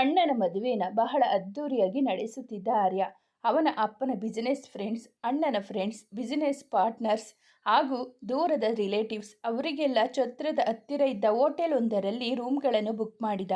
ಅಣ್ಣನ ಮದುವೆನ ಬಹಳ ಅದ್ಧೂರಿಯಾಗಿ ನಡೆಸುತ್ತಿದ್ದ ಆರ್ಯ ಅವನ ಅಪ್ಪನ ಬಿಸಿನೆಸ್ ಫ್ರೆಂಡ್ಸ್ ಅಣ್ಣನ ಫ್ರೆಂಡ್ಸ್ ಬಿಸಿನೆಸ್ ಪಾರ್ಟ್ನರ್ಸ್ ಹಾಗೂ ದೂರದ ರಿಲೇಟಿವ್ಸ್ ಅವರಿಗೆಲ್ಲ ಛತ್ರದ ಹತ್ತಿರ ಇದ್ದ ಹೋಟೆಲ್ ಒಂದರಲ್ಲಿ ರೂಮ್ಗಳನ್ನು ಬುಕ್ ಮಾಡಿದ.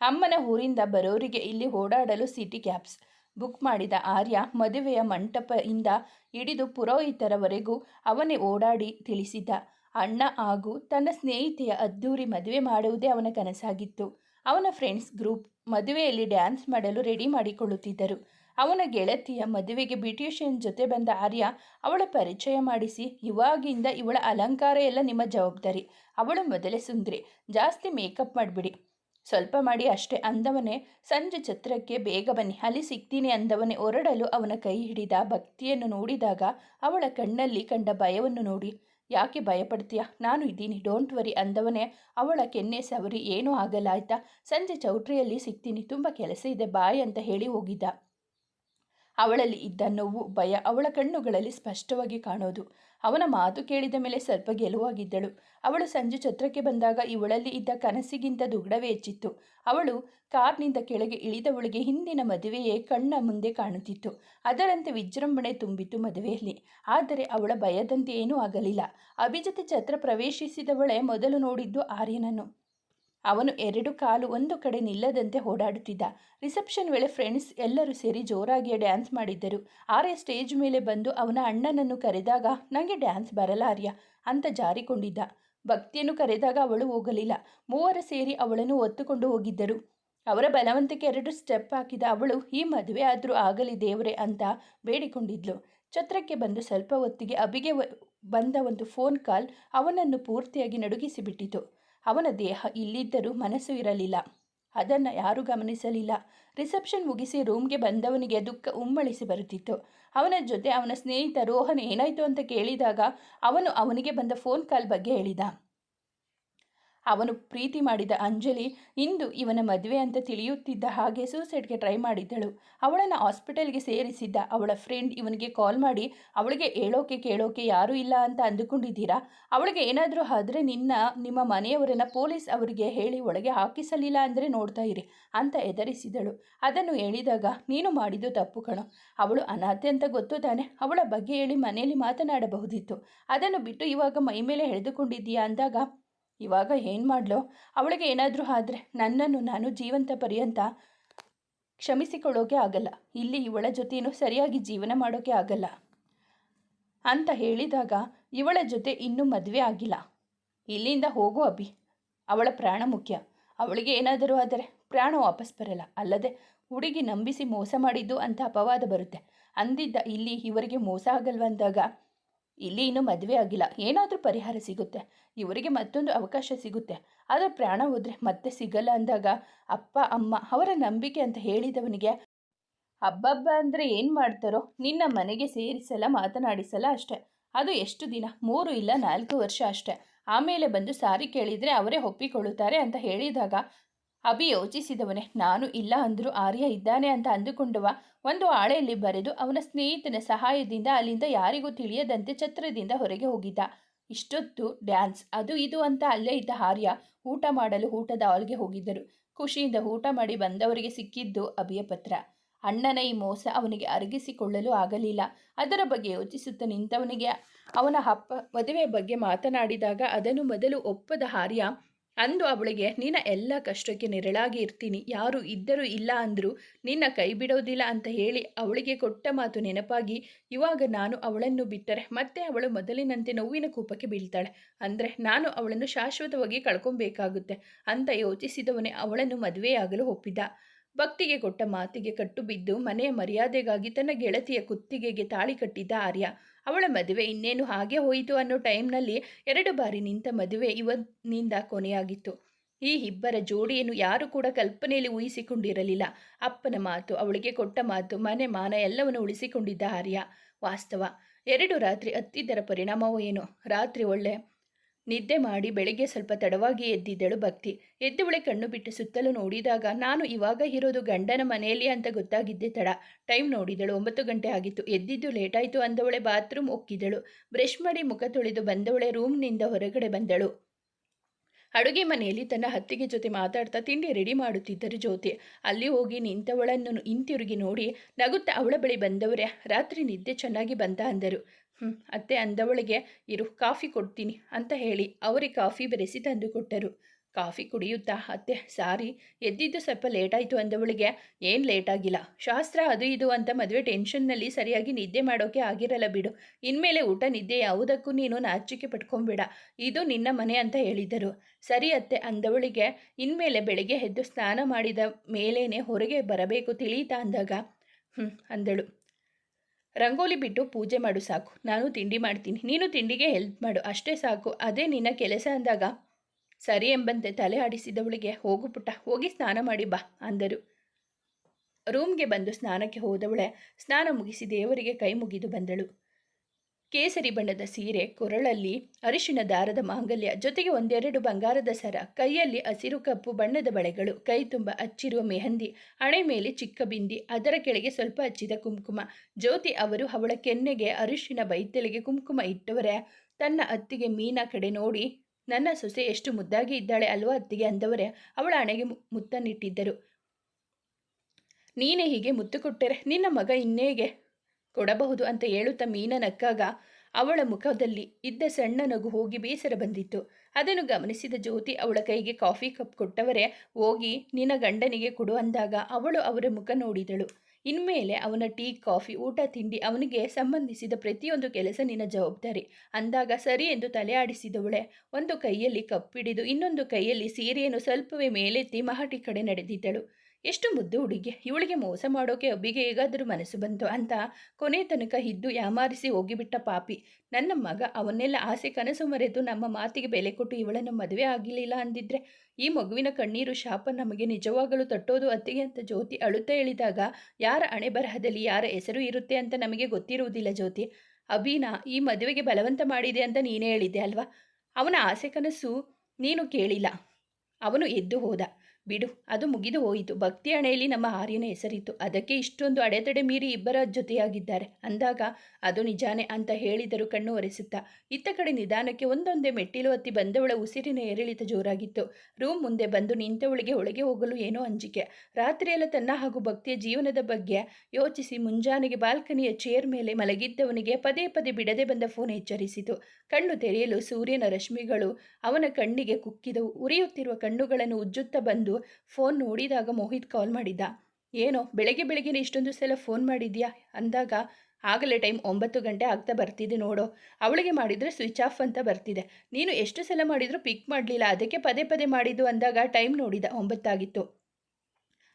ಅಮ್ಮನ ಊರಿಂದ ಬರೋರಿಗೆ ಇಲ್ಲಿ ಓಡಾಡಲು ಸಿಟಿ ಕ್ಯಾಬ್ಸ್ ಬುಕ್ ಮಾಡಿದ ಆರ್ಯ ಮದುವೆಯ ಮಂಟಪದಿಂದ ಹಿಡಿದು ಪುರೋಹಿತರವರೆಗೂ ಅವನೇ ಓಡಾಡಿ ತಿಳಿಸಿದ್ದ ಅಣ್ಣ ಹಾಗೂ ತನ್ನ ಸ್ನೇಹಿತೆಯ ಅದ್ದೂರಿ ಮದುವೆ ಮಾಡುವುದೇ ಅವನ ಕನಸಾಗಿತ್ತು. ಅವನ ಫ್ರೆಂಡ್ಸ್ ಗ್ರೂಪ್ ಮದುವೆಯಲ್ಲಿ ಡ್ಯಾನ್ಸ್ ಮಾಡಲು ರೆಡಿ ಮಾಡಿಕೊಳ್ಳುತ್ತಿದ್ದರು. ಅವನ ಗೆಳತಿಯ ಮದುವೆಗೆ ಬ್ಯೂಟಿಷಿಯನ್ ಜೊತೆ ಬಂದ ಆರ್ಯ ಅವಳ ಪರಿಚಯ ಮಾಡಿಸಿ, ಇವಾಗಿಂದ ಇವಳ ಅಲಂಕಾರ ಎಲ್ಲ ನಿಮ್ಮ ಜವಾಬ್ದಾರಿ. ಅವಳು ಮೊದಲೇ ಸುಂದ್ರಿ. ಜಾಸ್ತಿ ಮೇಕಪ್ ಮಾಡಿಬಿಡಿ. ಸ್ವಲ್ಪ ಮಾಡಿ ಅಷ್ಟೇ ಅಂದವನೇ, ಸಂಜೆ ಛತ್ರಕ್ಕೆ ಬೇಗ ಬನ್ನಿ. ಅಲ್ಲಿ ಸಿಗ್ತೀನಿ ಅಂದವನೇ ಹೊರಡಲು ಅವನ ಕೈ ಹಿಡಿದ ಭಕ್ತಿಯನ್ನು ನೋಡಿದಾಗ ಅವಳ ಕಣ್ಣಲ್ಲಿ ಕಂಡ ಭಯವನ್ನು ನೋಡಿ ಯಾಕೆ ಭಯಪಡ್ತೀಯ? ನಾನು ಇದ್ದೀನಿ. ಡೋಂಟ್ ವರಿ ಅಂದವನೇ ಅವಳ ಕೆನ್ನೆ ಸವರಿ. ಏನೂ ಆಗಲ್ಲ ಆಯ್ತಾ? ಸಂಜೆ ಚೌಟ್ರಿಯಲ್ಲಿ ಸಿಗ್ತೀನಿ. ತುಂಬ ಕೆಲಸ ಇದೆ. ಬಾಯ್ ಅಂತ ಹೇಳಿ ಹೋಗಿದ್ದ. ಅವಳಲ್ಲಿ ಇದ್ದ ನೋವು, ಭಯ ಅವಳ ಕಣ್ಣುಗಳಲ್ಲಿ ಸ್ಪಷ್ಟವಾಗಿ ಕಾಣೋದು. ಅವನ ಮಾತು ಕೇಳಿದ ಮೇಲೆ ಸ್ವಲ್ಪ ಗೆಲುವಾಗಿದ್ದಳು. ಅವಳು ಸಂಜೆ ಛತ್ರಕ್ಕೆ ಬಂದಾಗ ಇವಳಲ್ಲಿ ಇದ್ದ ಕನಸಿಗಿಂತ ದುಗ್ಡವೇ ಹೆಚ್ಚಿತ್ತು. ಅವಳು ಕಾರ್ನಿಂದ ಕೆಳಗೆ ಇಳಿದವಳಿಗೆ ಹಿಂದಿನ ಮದುವೆಯೇ ಕಣ್ಣ ಮುಂದೆ ಕಾಣುತ್ತಿತ್ತು. ಅದರಂತೆ ವಿಜೃಂಭಣೆ ತುಂಬಿತ್ತು ಮದುವೆಯಲ್ಲಿ. ಆದರೆ ಅವಳ ಭಯದಂತೆ ಏನೂ ಆಗಲಿಲ್ಲ. ಅಭಿಜಿತ್ ಛತ್ರ ಪ್ರವೇಶಿಸಿದವಳೇ ಮೊದಲು ನೋಡಿದ್ದು ಆರ್ಯನನ್ನು. ಅವನು ಎರಡು ಕಾಲು ಒಂದು ಕಡೆ ನಿಲ್ಲದಂತೆ ಓಡಾಡುತ್ತಿದ್ದ. ರಿಸೆಪ್ಷನ್ ವೇಳೆ ಫ್ರೆಂಡ್ಸ್ ಎಲ್ಲರೂ ಸೇರಿ ಜೋರಾಗಿ ಡ್ಯಾನ್ಸ್ ಮಾಡಿದ್ದರು. ಆರ್ಯ ಸ್ಟೇಜ್ ಮೇಲೆ ಬಂದು ಅವನ ಅಣ್ಣನನ್ನು ಕರೆದಾಗ ನನಗೆ ಡ್ಯಾನ್ಸ್ ಬರಲ್ಲ ಆರ್ಯ ಅಂತ ಜಾರಿಕೊಂಡಿದ್ದ. ಭಕ್ತಿಯನ್ನು ಕರೆದಾಗ ಅವಳು ಹೋಗಲಿಲ್ಲ. ಮೂವರು ಸೇರಿ ಅವಳನ್ನು ಒತ್ತುಕೊಂಡು ಹೋಗಿದ್ದರು. ಅವರ ಬಲವಂತಕ್ಕೆ ಎರಡು ಸ್ಟೆಪ್ ಹಾಕಿದ ಅವಳು, ಈ ಮದುವೆ ಆದರೂ ಆಗಲಿ ದೇವರೇ ಅಂತ ಬೇಡಿಕೊಂಡಿದ್ಲು. ಛತ್ರಕ್ಕೆ ಬಂದು ಸ್ವಲ್ಪ ಹೊತ್ತಿಗೆ ಅಬಿಗೆ ಬಂದ ಒಂದು ಫೋನ್ ಕಾಲ್ ಅವನನ್ನು ಪೂರ್ತಿಯಾಗಿ ನಡುಗಿಸಿಬಿಟ್ಟಿತು. ಅವನ ದೇಹ ಇಲ್ಲಿದ್ದರೂ ಮನಸ್ಸು ಇರಲಿಲ್ಲ. ಅದನ್ನು ಯಾರೂ ಗಮನಿಸಲಿಲ್ಲ. ರಿಸೆಪ್ಷನ್ ಮುಗಿಸಿ ರೂಮ್ಗೆ ಬಂದವನಿಗೆ ದುಃಖ ಉಮ್ಮಳಿಸಿ ಬರುತ್ತಿತ್ತು. ಅವನ ಜೊತೆ ಅವನ ಸ್ನೇಹಿತ ರೋಹನ್ ಏನಾಯಿತು ಅಂತ ಕೇಳಿದಾಗ ಅವನು ಅವನಿಗೆ ಬಂದ ಫೋನ್ ಕಾಲ್ ಬಗ್ಗೆ ಹೇಳಿದ. ಅವನು ಪ್ರೀತಿ ಮಾಡಿದ ಅಂಜಲಿ ಇಂದು ಇವನ ಮದುವೆ ಅಂತ ತಿಳಿಯುತ್ತಿದ್ದ ಹಾಗೆ ಸೂಸೈಡ್ಗೆ ಟ್ರೈ ಮಾಡಿದ್ದಳು. ಅವಳನ್ನು ಹಾಸ್ಪಿಟಲ್ಗೆ ಸೇರಿಸಿದ್ದ ಅವಳ ಫ್ರೆಂಡ್ ಇವನಿಗೆ ಕಾಲ್ ಮಾಡಿ, ಅವಳಿಗೆ ಹೇಳೋಕೆ ಕೇಳೋಕೆ ಯಾರೂ ಇಲ್ಲ ಅಂತ ಅಂದುಕೊಂಡಿದ್ದೀರಾ? ಅವಳಿಗೆ ಏನಾದರೂ ಆದರೆ ನಿನ್ನ, ನಿಮ್ಮ ಮನೆಯವರನ್ನು ಪೊಲೀಸ್ ಅವರಿಗೆ ಹೇಳಿ ಒಳಗೆ ಹಾಕಿಸಲಿಲ್ಲ ಅಂದರೆ ನೋಡ್ತಾ ಇರಿ, ಅಂತ ಎದರಿಸಿದಳು ಅದನ್ನು ಹೇಳಿದಾಗ, ನೀನು ಮಾಡಿದ್ದು ತಪ್ಪು ಕಣೋ. ಅವಳು ಅನಾಥೆ ಅಂತ ಗೊತ್ತು ತಾನೆ. ಅವಳ ಬಗ್ಗೆ ಹೇಳಿ ಮನೆಯಲ್ಲಿ ಮಾತನಾಡಬಹುದಿತ್ತು. ಅದನ್ನು ಬಿಟ್ಟು ಇವಾಗ ಮೈ ಮೇಲೆ ಎಳೆದುಕೊಂಡಿದ್ದೀಯಾ? ಅಂದಾಗ ಇವಾಗ ಏನು ಮಾಡಲೋ? ಅವಳಿಗೆ ಏನಾದರೂ ಆದರೆ ನನ್ನನ್ನು ನಾನು ಜೀವಂತ ಪರ್ಯಂತ ಕ್ಷಮಿಸಿಕೊಳ್ಳೋಕೆ ಆಗಲ್ಲ. ಇಲ್ಲಿ ಇವಳ ಜೊತೆಯೂ ಸರಿಯಾಗಿ ಜೀವನ ಮಾಡೋಕೆ ಆಗಲ್ಲ. ಅಂತ ಹೇಳಿದಾಗ ಇವಳ ಜೊತೆ ಇನ್ನೂ ಮದುವೆ ಆಗಿಲ್ಲ. ಇಲ್ಲಿಂದ ಹೋಗು ಅಭಿ. ಅವಳ ಪ್ರಾಣ ಮುಖ್ಯ. ಅವಳಿಗೆ ಏನಾದರೂ ಆದರೆ ಪ್ರಾಣ ವಾಪಸ್ ಬರಲ್ಲ. ಅಲ್ಲದೆ ಹುಡುಗಿ ನಂಬಿಸಿ ಮೋಸ ಮಾಡಿದ್ದು ಅಂತ ಅಪವಾದ ಬರುತ್ತೆ. ಅಂದಿದ್ದ ಇಲ್ಲಿ ಇವರಿಗೆ ಮೋಸ ಆಗಲ್ವಂದಾಗ ಇಲ್ಲಿ ಇನ್ನೂ ಮದುವೆ ಆಗಿಲ್ಲ. ಏನಾದರೂ ಪರಿಹಾರ ಸಿಗುತ್ತೆ. ಇವರಿಗೆ ಮತ್ತೊಂದು ಅವಕಾಶ ಸಿಗುತ್ತೆ. ಆದರೆ ಪ್ರಾಣ ಹೋದರೆ ಮತ್ತೆ ಸಿಗಲ್ಲ ಅಂದಾಗ ಅಪ್ಪ, ಅಮ್ಮ ಅವರ ನಂಬಿಕೆ ಅಂತ ಹೇಳಿದವನಿಗೆ ಹಬ್ಬಬ್ಬ ಅಂದರೆ ಏನು ಮಾಡ್ತಾರೋ? ನಿನ್ನ ಮನೆಗೆ ಸೇರಿಸಲ್ಲ ಮಾತನಾಡಿಸಲ್ಲ ಅಷ್ಟೆ. ಅದು ಎಷ್ಟು ದಿನ? ಮೂರು ಇಲ್ಲ ನಾಲ್ಕು ವರ್ಷ ಅಷ್ಟೆ. ಆಮೇಲೆ ಬಂದು ಸಾರಿ ಕೇಳಿದರೆ ಅವರೇ ಒಪ್ಪಿಕೊಳ್ಳುತ್ತಾರೆ ಅಂತ ಹೇಳಿದಾಗ ಅಭಿ ಯೋಚಿಸಿದವನೇ, ನಾನು ಇಲ್ಲ ಅಂದರೂ ಆರ್ಯ ಇದ್ದಾನೆ ಅಂತ ಅಂದುಕೊಂಡವ, ಒಂದು ಹಾಳೆಯಲ್ಲಿ ಬರೆದು ಅವನ ಸ್ನೇಹಿತನ ಸಹಾಯದಿಂದ ಅಲ್ಲಿಂದ ಯಾರಿಗೂ ತಿಳಿಯದಂತೆ ಛತ್ರದಿಂದ ಹೊರಗೆ ಹೋಗಿದ್ದ. ಇಷ್ಟೊತ್ತು ಡ್ಯಾನ್ಸ್, ಅದು ಇದು ಅಂತ ಅಲ್ಲೇ ಇದ್ದ ಆರ್ಯ ಊಟ ಮಾಡಲು ಊಟದ ಹಾಲ್ಗೆ ಹೋಗಿದ್ದರು. ಖುಷಿಯಿಂದ ಊಟ ಮಾಡಿ ಬಂದವರಿಗೆ ಸಿಕ್ಕಿದ್ದು ಅಭಿಯ ಪತ್ರ. ಅಣ್ಣನ ಈ ಮೋಸ ಅವನಿಗೆ ಅರಗಿಸಿಕೊಳ್ಳಲು ಆಗಲಿಲ್ಲ. ಅದರ ಬಗ್ಗೆ ಯೋಚಿಸುತ್ತಾ ನಿಂತವನಿಗೆ ಅವನ ಅಪ್ಪ ಮದುವೆ ಬಗ್ಗೆ ಮಾತನಾಡಿದಾಗ ಅದನ್ನು ಮೊದಲು ಒಪ್ಪದ ಆರ್ಯ ಅಂದು ಅವಳಿಗೆ ನಿನ್ನ ಎಲ್ಲ ಕಷ್ಟಕ್ಕೆ ನೆರಳಾಗಿ ಇರ್ತೀನಿ. ಯಾರು ಇದ್ದರೂ ಇಲ್ಲ ಅಂದರೂ ನಿನ್ನ ಕೈ ಬಿಡೋದಿಲ್ಲ ಅಂತ ಹೇಳಿ ಅವಳಿಗೆ ಕೊಟ್ಟ ಮಾತು ನೆನಪಾಗಿ, ಇವಾಗ ನಾನು ಅವಳನ್ನು ಬಿಟ್ಟರೆ ಮತ್ತೆ ಅವಳು ಮೊದಲಿನಂತೆ ನೋವಿನ ಕೂಪಕ್ಕೆ ಬೀಳ್ತಾಳೆ. ಅಂದರೆ ನಾನು ಅವಳನ್ನು ಶಾಶ್ವತವಾಗಿ ಕಳ್ಕೊಬೇಕಾಗುತ್ತೆ ಅಂತ ಯೋಚಿಸಿದವನೇ ಅವಳನ್ನು ಮದುವೆಯಾಗಲು ಒಪ್ಪಿದ. ಭಕ್ತಿಗೆ ಕೊಟ್ಟ ಮಾತಿಗೆ ಕಟ್ಟು ಬಿದ್ದು ಮನೆಯ ಮರ್ಯಾದೆಗಾಗಿ ತನ್ನ ಗೆಳತಿಯ ಕುತ್ತಿಗೆಗೆ ತಾಳಿ ಕಟ್ಟಿದ್ದ ಆರ್ಯ. ಅವಳ ಮದುವೆ ಇನ್ನೇನು ಹಾಗೆ ಹೋಯಿತು ಅನ್ನೋ ಟೈಮ್ನಲ್ಲಿ ಎರಡು ಬಾರಿ ನಿಂತ ಮದುವೆ ಇವನಿಂದ ಕೊನೆಯಾಗಿತ್ತು. ಈ ಇಬ್ಬರ ಜೋಡಿಯನ್ನು ಯಾರು ಕೂಡ ಕಲ್ಪನೆಯಲ್ಲಿ ಊಹಿಸಿಕೊಂಡಿರಲಿಲ್ಲ. ಅಪ್ಪನ ಮಾತು, ಅವಳಿಗೆ ಕೊಟ್ಟ ಮಾತು, ಮನೆ ಮಾನ ಎಲ್ಲವನ್ನು ಉಳಿಸಿಕೊಂಡಿದ್ದ ಆರ್ಯ. ವಾಸ್ತವ, ಎರಡು ರಾತ್ರಿ ಹತ್ತಿದ್ದರ ಪರಿಣಾಮವೋ ಏನು ರಾತ್ರಿ ಒಳ್ಳೆ ನಿದ್ದೆ ಮಾಡಿ ಬೆಳಿಗ್ಗೆ ಸ್ವಲ್ಪ ತಡವಾಗಿ ಎದ್ದಿದ್ದಳು ಭಕ್ತಿ. ಎದ್ದುವಳೆ ಕಣ್ಣು ಬಿಟ್ಟು ಸುತ್ತಲೂ ನೋಡಿದಾಗ, ನಾನು ಇವಾಗ ಇರೋದು ಗಂಡನ ಮನೆಯಲ್ಲಿ ಅಂತ ಗೊತ್ತಾಗಿದ್ದೆ ತಡ. ಟೈಮ್ ನೋಡಿದಳು, ಒಂಬತ್ತು ಗಂಟೆ ಆಗಿತ್ತು. ಎದ್ದಿದ್ದು ಲೇಟಾಯಿತು ಅಂದವಳೆ ಬಾತ್ರೂಮ್ ಒಕ್ಕಿದಳು. ಬ್ರಷ್ ಮಾಡಿ ಮುಖ ತೊಳೆದು ಬಂದವಳೆ ರೂಮ್ನಿಂದ ಹೊರಗಡೆ ಬಂದಳು. ಅಡುಗೆ ಮನೆಯಲ್ಲಿ ತನ್ನ ಹತ್ತಿಗೆ ಜೊತೆ ಮಾತಾಡ್ತಾ ತಿಂಡಿ ರೆಡಿ ಮಾಡುತ್ತಿದ್ದರು ಜ್ಯೋತಿ. ಅಲ್ಲಿ ಹೋಗಿ ನಿಂತವಳನ್ನು ಹಿಂತಿರುಗಿ ನೋಡಿ ನಗುತ್ತಾ ಅವಳ ಬಳಿ ಬಂದವರೇ, ರಾತ್ರಿ ನಿದ್ದೆ ಚೆನ್ನಾಗಿ ಬಂತ ಅಂದರು. ಹ್ಞೂ ಅತ್ತೆ ಅಂದವಳಿಗೆ, ಇರು, ಕಾಫಿ ಕೊಡ್ತೀನಿ ಅಂತ ಹೇಳಿ ಅವರಿಗೆ ಕಾಫಿ ಬೆರೆಸಿ ತಂದು ಕೊಟ್ಟರು. ಕಾಫಿ ಕುಡಿಯುತ್ತಾ ಅತ್ತೆ, ಸಾರಿ, ಎದ್ದಿದ್ದು ಸ್ವಲ್ಪ ಲೇಟಾಯಿತು ಅಂದವಳಿಗೆ, ಏನು ಲೇಟಾಗಿಲ್ಲ ಶಾಸ್ತ್ರ ಅದು ಇದು ಅಂತ ಮದುವೆ ಟೆನ್ಷನ್ನಲ್ಲಿ ಸರಿಯಾಗಿ ನಿದ್ದೆ ಮಾಡೋಕೆ ಆಗಿರಲ್ಲ ಬಿಡು. ಇನ್ಮೇಲೆ ಊಟ, ನಿದ್ದೆ ಯಾವುದಕ್ಕೂ ನೀನು ನಾಚಿಕೆ ಪಟ್ಕೊಂಬೇಡ ಇದು ನಿನ್ನ ಮನೆ ಅಂತ ಹೇಳಿದರು ಸರಿ ಅತ್ತೆ ಅಂದವಳಿಗೆ, ಇನ್ಮೇಲೆ ಬೆಳಿಗ್ಗೆ ಎದ್ದು ಸ್ನಾನ ಮಾಡಿದ ಮೇಲೇನೆ ಹೊರಗೆ ಬರಬೇಕು ತಿಳಿಯಿತಾ ಅಂದಾಗ ಹ್ಞೂ ಅಂದಳು. ರಂಗೋಲಿ ಬಿಟ್ಟು ಪೂಜೆ ಮಾಡು ಸಾಕು. ನಾನು ತಿಂಡಿ ಮಾಡ್ತೀನಿ. ನೀನು ತಿಂಡಿಗೆ ಹೆಲ್ಪ್ ಮಾಡು. ಅಷ್ಟೇ ಸಾಕು. ಅದೇ ನಿನ್ನ ಕೆಲಸ ಅಂದಾಗ, ಸರಿ ಎಂಬಂತೆ ತಲೆ ಆಡಿಸಿದವಳಿಗೆ ಹೋಗು ಪುಟ್ಟ. ಹೋಗಿ ಸ್ನಾನ ಮಾಡಿ ಬಾ ಅಂದರು. ರೂಮ್ಗೆ ಬಂದು ಸ್ನಾನಕ್ಕೆ ಹೋದವಳೆ, ಸ್ನಾನ ಮುಗಿಸಿ ದೇವರಿಗೆ ಕೈ ಮುಗಿದು ಬಂದಳು. ಕೇಸರಿ ಬಣ್ಣದ ಸೀರೆ, ಕೊರಳಲ್ಲಿ ಅರಿಶಿನ ದಾರದ ಮಾಂಗಲ್ಯ, ಜೊತೆಗೆ ಒಂದೆರಡು ಬಂಗಾರದ ಸರ, ಕೈಯಲ್ಲಿ ಹಸಿರು ಕಪ್ಪು ಬಣ್ಣದ ಬಳೆಗಳು, ಕೈ ತುಂಬ ಹಚ್ಚಿರುವ ಮೆಹಂದಿ, ಹಣೆ ಮೇಲೆ ಚಿಕ್ಕ ಬಿಂದಿ, ಅದರ ಕೆಳಗೆ ಸ್ವಲ್ಪ ಹಚ್ಚಿದ ಕುಂಕುಮ. ಜ್ಯೋತಿ ಅವರು ಅವಳ ಕೆನ್ನೆಗೆ ಅರಿಶಿನ ಬೈತಲೆಗೆ ಕುಂಕುಮ ಇಟ್ಟವರೇ? ತನ್ನ ಅತ್ತಿಗೆ ಮೀನಾ ಕಡೆ ನೋಡಿ, ನನ್ನ ಸೊಸೆ ಎಷ್ಟು ಮುದ್ದಾಗಿ ಇದ್ದಾಳೆ ಅಲ್ವಾ ಅತ್ತಿಗೆ? ಅಂದವರೇ. ಅವಳ ಹಣೆಗೆ ಮುತ್ತನ್ನಿಟ್ಟಿದ್ದರು. ನೀನೇ ಹೀಗೆ ಮುತ್ತು ಕೊಟ್ಟರೆ ನಿನ್ನ ಮಗ ಇನ್ನೇಗೆ? ಕೊಡಬಹುದು ಅಂತ ಹೇಳುತ್ತಾ ಮೀನ ನಕ್ಕಾಗ ಅವಳ ಮುಖದಲ್ಲಿ ಇದ್ದ ಸಣ್ಣ ನಗು ಹೋಗಿ ಬೇಸರ ಬಂದಿತ್ತು. ಅದನ್ನು ಗಮನಿಸಿದ ಜ್ಯೋತಿ ಅವಳ ಕೈಗೆ ಕಾಫಿ ಕಪ್ ಕೊಟ್ಟವರೇ, ಹೋಗಿ, ನಿನ್ನ ಗಂಡನಿಗೆ ಕೊಡು ಅಂದಾಗ ಅವಳು ಅವರ ಮುಖ ನೋಡಿದಳು. ಇನ್ಮೇಲೆ ಅವನ ಟೀ, ಕಾಫಿ, ಊಟ, ತಿಂಡಿ ಅವನಿಗೆ ಸಂಬಂಧಿಸಿದ ಪ್ರತಿಯೊಂದು ಕೆಲಸ ನಿನ್ನ ಜವಾಬ್ದಾರಿ ಅಂದಾಗ ಸರಿ ಎಂದು ತಲೆ ಆಡಿಸಿದವಳೆ. ಒಂದು ಕೈಯಲ್ಲಿ ಕಪ್ಪಿಡಿದು ಇನ್ನೊಂದು ಕೈಯಲ್ಲಿ ಸೀರೆಯನ್ನು ಸ್ವಲ್ಪವೇ ಮೇಲೆತ್ತಿ ಮಹಟಿ ಕಡೆ ನಡೆದಿದ್ದಳು. ಎಷ್ಟು ಮುದ್ದು ಹುಡುಗಿ, ಇವಳಿಗೆ ಮೋಸ ಮಾಡೋಕೆ ಅಬ್ಬಿಗೆ ಹೇಗಾದರೂ ಮನಸ್ಸು ಬಂತು ಅಂತ ಕೊನೆ ತನಕ ಇದ್ದು ಯಾಮಾರಿಸಿ ಹೋಗಿಬಿಟ್ಟ ಪಾಪಿ. ನನ್ನ ಮಗ ಅವನ್ನೆಲ್ಲ ಆಸೆ ಕನಸು ಮರೆತು ನಮ್ಮ ಮಾತಿಗೆ ಬೆಲೆ ಕೊಟ್ಟು ಇವಳನ್ನು ಮದುವೆ ಆಗಿರಲಿಲ್ಲ ಅಂದಿದ್ರೆ, ಈ ಮಗುವಿನ ಕಣ್ಣೀರು ಶಾಪ ನಮಗೆ ನಿಜವಾಗಲೂ ತಟ್ಟೋದು ಅತ್ತಿಗೆ ಅಂತ ಜ್ಯೋತಿ ಅಳುತ್ತಾ ಹೇಳಿದಾಗ, ಯಾರ ಹಣೆ ಬರಹದಲ್ಲಿ ಯಾರ ಹೆಸರು ಇರುತ್ತೆ ಅಂತ ನಮಗೆ ಗೊತ್ತಿರುವುದಿಲ್ಲ ಜ್ಯೋತಿ. ಅಭಿನಾ, ಈ ಮದುವೆಗೆ ಬಲವಂತ ಮಾಡಿದೆ ಅಂತ ನೀನೇ ಹೇಳಿದ್ದೆ ಅಲ್ವಾ? ಅವನ ಆಸೆ ಕನಸು ನೀನು ಕೇಳಿಲ್ಲ. ಅವನು ಎದ್ದು ಹೋದ. ಬಿಡು, ಅದು ಮುಗಿದು ಹೋಯಿತು. ಭಕ್ತಿ ಹಣೆಯಲ್ಲಿ ನಮ್ಮ ಆರ್ಯನ ಹೆಸರಿತ್ತು. ಅದಕ್ಕೆ ಇಷ್ಟೊಂದು ಅಡೆತಡೆ ಮೀರಿ ಇಬ್ಬರ ಜೊತೆಯಾಗಿದ್ದಾರೆ. ಅಂದಾಗ, ಅದು ನಿಜಾನೆ ಅಂತ ಹೇಳಿದರು ಕಣ್ಣು ಒರೆಸುತ್ತಾ, ಇತ್ತ ಕಡೆ ನಿಧಾನಕ್ಕೆ ಒಂದೊಂದೇ ಮೆಟ್ಟಿಲು ಹತ್ತಿ ಬಂದವಳ ಉಸಿರಿನ ಏರಿಳಿತ ಜೋರಾಗಿತ್ತು. ರೂಮ್ ಮುಂದೆ ಬಂದು ನಿಂತವಳಿಗೆ ಒಳಗೆ ಹೋಗಲು ಏನೋ ಅಂಜಿಕೆ. ರಾತ್ರಿಯೆಲ್ಲ ತನ್ನ ಹಾಗೂ ಭಕ್ತಿಯ ಜೀವನದ ಬಗ್ಗೆ ಯೋಚಿಸಿ ಮುಂಜಾನೆಗೆ ಬಾಲ್ಕನಿಯ ಚೇರ್ ಮೇಲೆ ಮಲಗಿದ್ದವನಿಗೆ ಪದೇ ಪದೇ ಬಿಡದೆ ಬಂದ ಫೋನ್ ಎಚ್ಚರಿಸಿತು. ಕಣ್ಣು ತೆರೆಯಲು ಸೂರ್ಯನ ರಶ್ಮಿಗಳು ಅವನ ಕಣ್ಣಿಗೆ ಕುಕ್ಕಿದವು. ಉರಿಯುತ್ತಿರುವ ಕಣ್ಣುಗಳನ್ನು ಉಜ್ಜುತ್ತಾ ಬಂದು ಫೋನ್ ನೋಡಿದಾಗ ಮೋಹಿತ್ ಕಾಲ್ ಮಾಡಿದ್ದ. ಏನೋ, ಬೆಳಗ್ಗೆ ಬೆಳಗ್ಗೆ ಇಷ್ಟೊಂದು ಸಲ ಫೋನ್ ಮಾಡಿದ್ಯಾ? ಅಂದಾಗ, ಆಗಲೇ ಟೈಮ್ ಒಂಬತ್ತು ಗಂಟೆ ಆಗ್ತಾ ಬರ್ತಿದೆ ನೋಡು. ಅವಳಿಗೆ ಮಾಡಿದರೆ ಸ್ವಿಚ್ ಆಫ್ ಅಂತ ಬರ್ತಿದೆ. ನೀನು ಎಷ್ಟು ಸಲ ಮಾಡಿದರೂ ಪಿಕ್ ಮಾಡಲಿಲ್ಲ. ಅದಕ್ಕೆ ಪದೇ ಪದೇ ಮಾಡಿದ್ದು ಅಂದಾಗ ಟೈಮ್ ನೋಡಿದ. ಒಂಬತ್ತಾಗಿತ್ತು.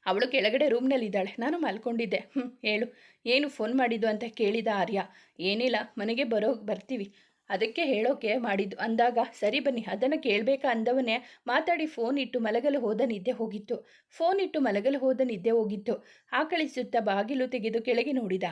ಅವಳು ಕೆಳಗಡೆ ರೂಮ್ನಲ್ಲಿದ್ದಾಳೆ ನಾನು ಮಲ್ಕೊಂಡಿದ್ದೆ. ಹ್ಞೂ ಹೇಳು. ಏನು ಫೋನ್ ಮಾಡಿದ್ದು ಅಂತ ಕೇಳಿದ ಆರ್ಯ. ಏನಿಲ್ಲ, ಮನೆಗೆ ಬರೋ, ಬರ್ತೀವಿ. ಅದಕ್ಕೆ ಹೇಳೋಕೆ ಮಾಡಿದ್ದು. ಅಂದಾಗ, ಸರಿ ಬನ್ನಿ, ಅದನ್ನು ಕೇಳಬೇಕಾ ಅಂದವನೇ ಮಾತಾಡಿ ಫೋನ್ ಇಟ್ಟು ಮಲಗಲು ಹೋದ ನಿದ್ದೆ ಹೋಗಿತ್ತು. ಫೋನ್ ಇಟ್ಟು ಮಲಗಲು ಹೋದ ನಿದ್ದೆ ಹೋಗಿತ್ತು. ಆಕಳಿಸುತ್ತಾ ಬಾಗಿಲು ತೆಗೆದು ಕೆಳಗೆ ನೋಡಿದ.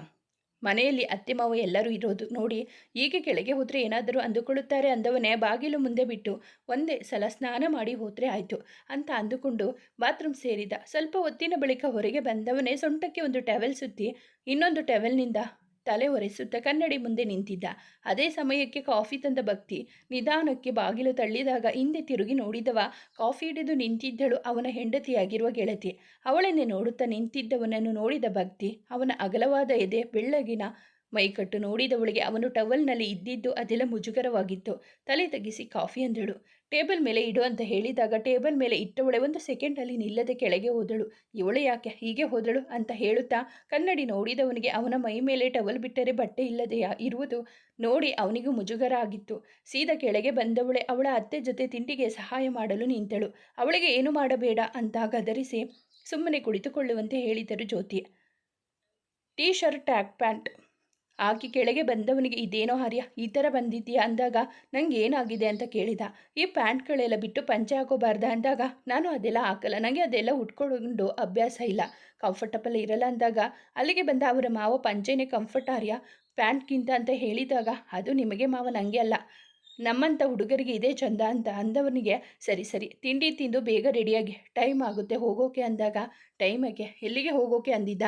ಮನೆಯಲ್ಲಿ ಅತ್ತೆ ಮಾವ ಎಲ್ಲರೂ ಇರೋದು ನೋಡಿ ಈಗ ಕೆಳಗೆ ಹೋದರೆ ಏನಾದರೂ ಅಂದುಕೊಳ್ಳುತ್ತಾರೆ ಅಂದವನೇ ಬಾಗಿಲು ಮುಂದೆ ಬಿಟ್ಟು ಒಂದೇ ಸಲ ಸ್ನಾನ ಮಾಡಿ ಹೋದರೆ ಆಯಿತು ಅಂತ ಅಂದುಕೊಂಡು ಬಾತ್ರೂಮ್ ಸೇರಿದ. ಸ್ವಲ್ಪ ಹೊತ್ತಿನ ಬಳಿಕ ಹೊರಗೆ ಬಂದವನೇ ಸೊಂಟಕ್ಕೆ ಒಂದು ಟವೆಲ್ ಸುತ್ತಿ ಇನ್ನೊಂದು ಟವೆಲ್ನಿಂದ ತಲೆ ಒರೆಸುತ್ತಾ ಕನ್ನಡಿ ಮುಂದೆ ನಿಂತಿದ್ದ. ಅದೇ ಸಮಯಕ್ಕೆ ಕಾಫಿ ತಂದ ಭಕ್ತಿ. ನಿಧಾನಕ್ಕೆ ಬಾಗಿಲು ತಳ್ಳಿದಾಗ ಹಿಂದೆ ತಿರುಗಿ ನೋಡಿದವ. ಕಾಫಿ ಹಿಡಿದು ನಿಂತಿದ್ದಳು ಅವನ ಹೆಂಡತಿಯಾಗಿರುವ ಗೆಳತಿ. ಅವಳನ್ನೇ ನೋಡುತ್ತಾ ನಿಂತಿದ್ದವನನ್ನು ನೋಡಿದ ಭಕ್ತಿ. ಅವನ ಅಗಲವಾದ ಎದೆ, ಬೆಳ್ಳಗಿನ ಮೈಕಟ್ಟು ನೋಡಿದವಳಿಗೆ ಅವನು ಟವಲ್ನಲ್ಲಿ ಇದ್ದಿದ್ದು ಅದೆಲ್ಲ ಮುಜುಗರವಾಗಿತ್ತು. ತಲೆ ತಗ್ಗಿಸಿ ಕಾಫಿ ಅಂದಳು. ಟೇಬಲ್ ಮೇಲೆ ಇಡು ಅಂತ ಹೇಳಿದಾಗ ಟೇಬಲ್ ಮೇಲೆ ಇಟ್ಟವಳೆ ಒಂದು ಸೆಕೆಂಡಲ್ಲಿ ನಿಲ್ಲದೆ ಕೆಳಗೆ ಹೋದಳು. ಇವಳು ಯಾಕೆ ಹೀಗೆ ಹೋದಳು ಅಂತ ಹೇಳುತ್ತಾ ಕನ್ನಡಿ ನೋಡಿದವನಿಗೆ ಅವನ ಮೈ ಮೇಲೆ ಟವಲ್ ಬಿಟ್ಟರೆ ಬಟ್ಟೆ ಇಲ್ಲದೆ ಇರುವುದು ನೋಡಿ ಅವನಿಗೂ ಮುಜುಗರ ಆಗಿತ್ತು. ಸೀದಾ ಕೆಳಗೆ ಬಂದವಳೆ ಅವಳ ಅತ್ತೆ ಜೊತೆ ತಿಂಡಿಗೆ ಸಹಾಯ ಮಾಡಲು ನಿಂತಳು. ಅವಳಿಗೆ ಏನು ಮಾಡಬೇಡ ಅಂತ ಗದರಿಸಿ ಸುಮ್ಮನೆ ಕುಳಿತುಕೊಳ್ಳುವಂತೆ ಹೇಳಿದರು Jyoti. T, shirt track pant. ಆಕೆ ಕೆಳಗೆ ಬಂದವನಿಗೆ, ಇದೇನೋ ಹರ್ಯ, ಈ ಥರ ಬಂದಿದ್ದೀಯಾ? ಅಂದಾಗ, ನಂಗೆ ಏನಾಗಿದೆ? ಅಂತ ಕೇಳಿದ. ಈ ಪ್ಯಾಂಟ್ಗಳೆಲ್ಲ ಬಿಟ್ಟು ಪಂಚೆ ಹಾಕೋಬಾರ್ದ? ಅಂದಾಗ, ನಾನು ಅದೆಲ್ಲ ಹಾಕಲ್ಲ ನನಗೆ ಅದೆಲ್ಲ ಉಟ್ಕೊಂಡು ಅಭ್ಯಾಸ ಇಲ್ಲ ಕಂಫರ್ಟಬಲ್ ಇರಲ್ಲ. ಅಂದಾಗ, ಅಲ್ಲಿಗೆ ಬಂದ ಅವರ ಮಾವ ಪಂಚೆನೇ ಕಂಫರ್ಟ್ ಆರ್ಯ ಪ್ಯಾಂಟ್ಗಿಂತ ಅಂತ ಹೇಳಿದಾಗ, ಅದು ನಿಮಗೆ ಮಾವ ನನಗೆ ಅಲ್ಲ ನಮ್ಮಂಥ ಹುಡುಗರಿಗೆ ಇದೇ ಚಂದ ಅಂತ ಅಂದವನಿಗೆ, ಸರಿ ಸರಿ, ತಿಂಡಿ ತಿಂದು ಬೇಗ ರೆಡಿಯಾಗಿ ಟೈಮ್ ಆಗುತ್ತೆ ಹೋಗೋಕೆ ಅಂದಾಗ ಟೈಮಗೆ ಎಲ್ಲಿಗೆ ಹೋಗೋಕೆ? ಅಂದಿದ್ದ.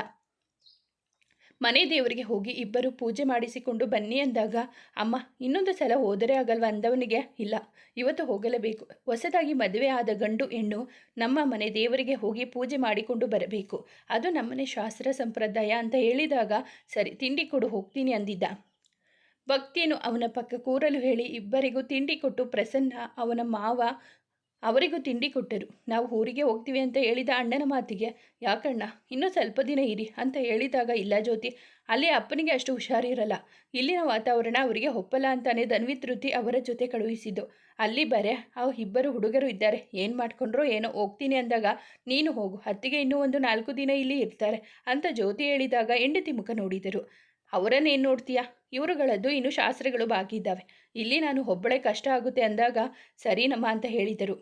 ಮನೆ ದೇವರಿಗೆ ಹೋಗಿ ಇಬ್ಬರು ಪೂಜೆ ಮಾಡಿಸಿಕೊಂಡು ಬನ್ನಿ ಅಂದಾಗ, ಅಮ್ಮ, ಇನ್ನೊಂದು ಸಲ ಹೋದರೆ ಆಗಲ್ವ? ಅಂದವನಿಗೆ, ಇಲ್ಲ, ಇವತ್ತು ಹೋಗಲೇಬೇಕು. ಹೊಸದಾಗಿ ಮದುವೆ ಆದ ಗಂಡು ಹೆಣ್ಣು ನಮ್ಮ ಮನೆ ದೇವರಿಗೆ ಹೋಗಿ ಪೂಜೆ ಮಾಡಿಕೊಂಡು ಬರಬೇಕು. ಅದು ನಮ್ಮನೆ ಶಾಸ್ತ್ರ ಸಂಪ್ರದಾಯ ಅಂತ ಹೇಳಿದಾಗ, ಸರಿ, ತಿಂಡಿ ಕೊಡು, ಹೋಗ್ತೀನಿ ಅಂದಿದ್ದ. ಭಕ್ತಿಯನ್ನು ಅವನ ಪಕ್ಕ ಕೂರಲು ಹೇಳಿ ಇಬ್ಬರಿಗೂ ತಿಂಡಿ ಕೊಟ್ಟು ಪ್ರಸನ್ನ, ಅವನ ಮಾವ ಅವರಿಗೂ ತಿಂಡಿ ಕೊಟ್ಟರು. ನಾವು ಊರಿಗೆ ಹೋಗ್ತೀವಿ ಅಂತ ಹೇಳಿದ ಅಣ್ಣನ ಮಾತಿಗೆ ಯಾಕಣ್ಣ ಇನ್ನೂ ಸ್ವಲ್ಪ ದಿನ ಇರಿ ಅಂತ ಹೇಳಿದಾಗ, ಇಲ್ಲ ಜ್ಯೋತಿ, ಅಲ್ಲಿ ಅಪ್ಪನಿಗೆ ಅಷ್ಟು ಹುಷಾರಿರಲ್ಲ. ಇಲ್ಲಿನ ವಾತಾವರಣ ಅವರಿಗೆ ಒಪ್ಪಲ್ಲ ಅಂತಾನೆ ಧನ್ವಿತೃತಿ ಅವರ ಜೊತೆ ಕಳುಹಿಸಿದ್ದು. ಅಲ್ಲಿ ಬರೆ ಅವು ಇಬ್ಬರು ಹುಡುಗರು ಇದ್ದಾರೆ. ಏನು ಮಾಡ್ಕೊಂಡ್ರೋ ಏನೋ ಹೋಗ್ತೀನಿ ಅಂದಾಗ, ನೀನು ಹೋಗು ಹತ್ತಿಗೆ ಇನ್ನೂ ಒಂದು ನಾಲ್ಕು ದಿನ ಇಲ್ಲಿ ಇರ್ತಾರೆ ಅಂತ ಜ್ಯೋತಿ ಹೇಳಿದಾಗ ಹೆಂಡತಿ ಮುಖ ನೋಡಿದರು. ಅವರನ್ನೇನು ನೋಡ್ತೀಯಾ? ಇವರುಗಳದ್ದು ಇನ್ನೂ ಶಾಸ್ತ್ರಗಳು ಬಾಕಿ ಇದ್ದಾವೆ ಇಲ್ಲಿ ನಾನು ಒಬ್ಬಳೆ ಕಷ್ಟ ಆಗುತ್ತೆ ಅಂದಾಗ ಸರಿನಮ್ಮ ಅಂತ ಹೇಳಿದರು.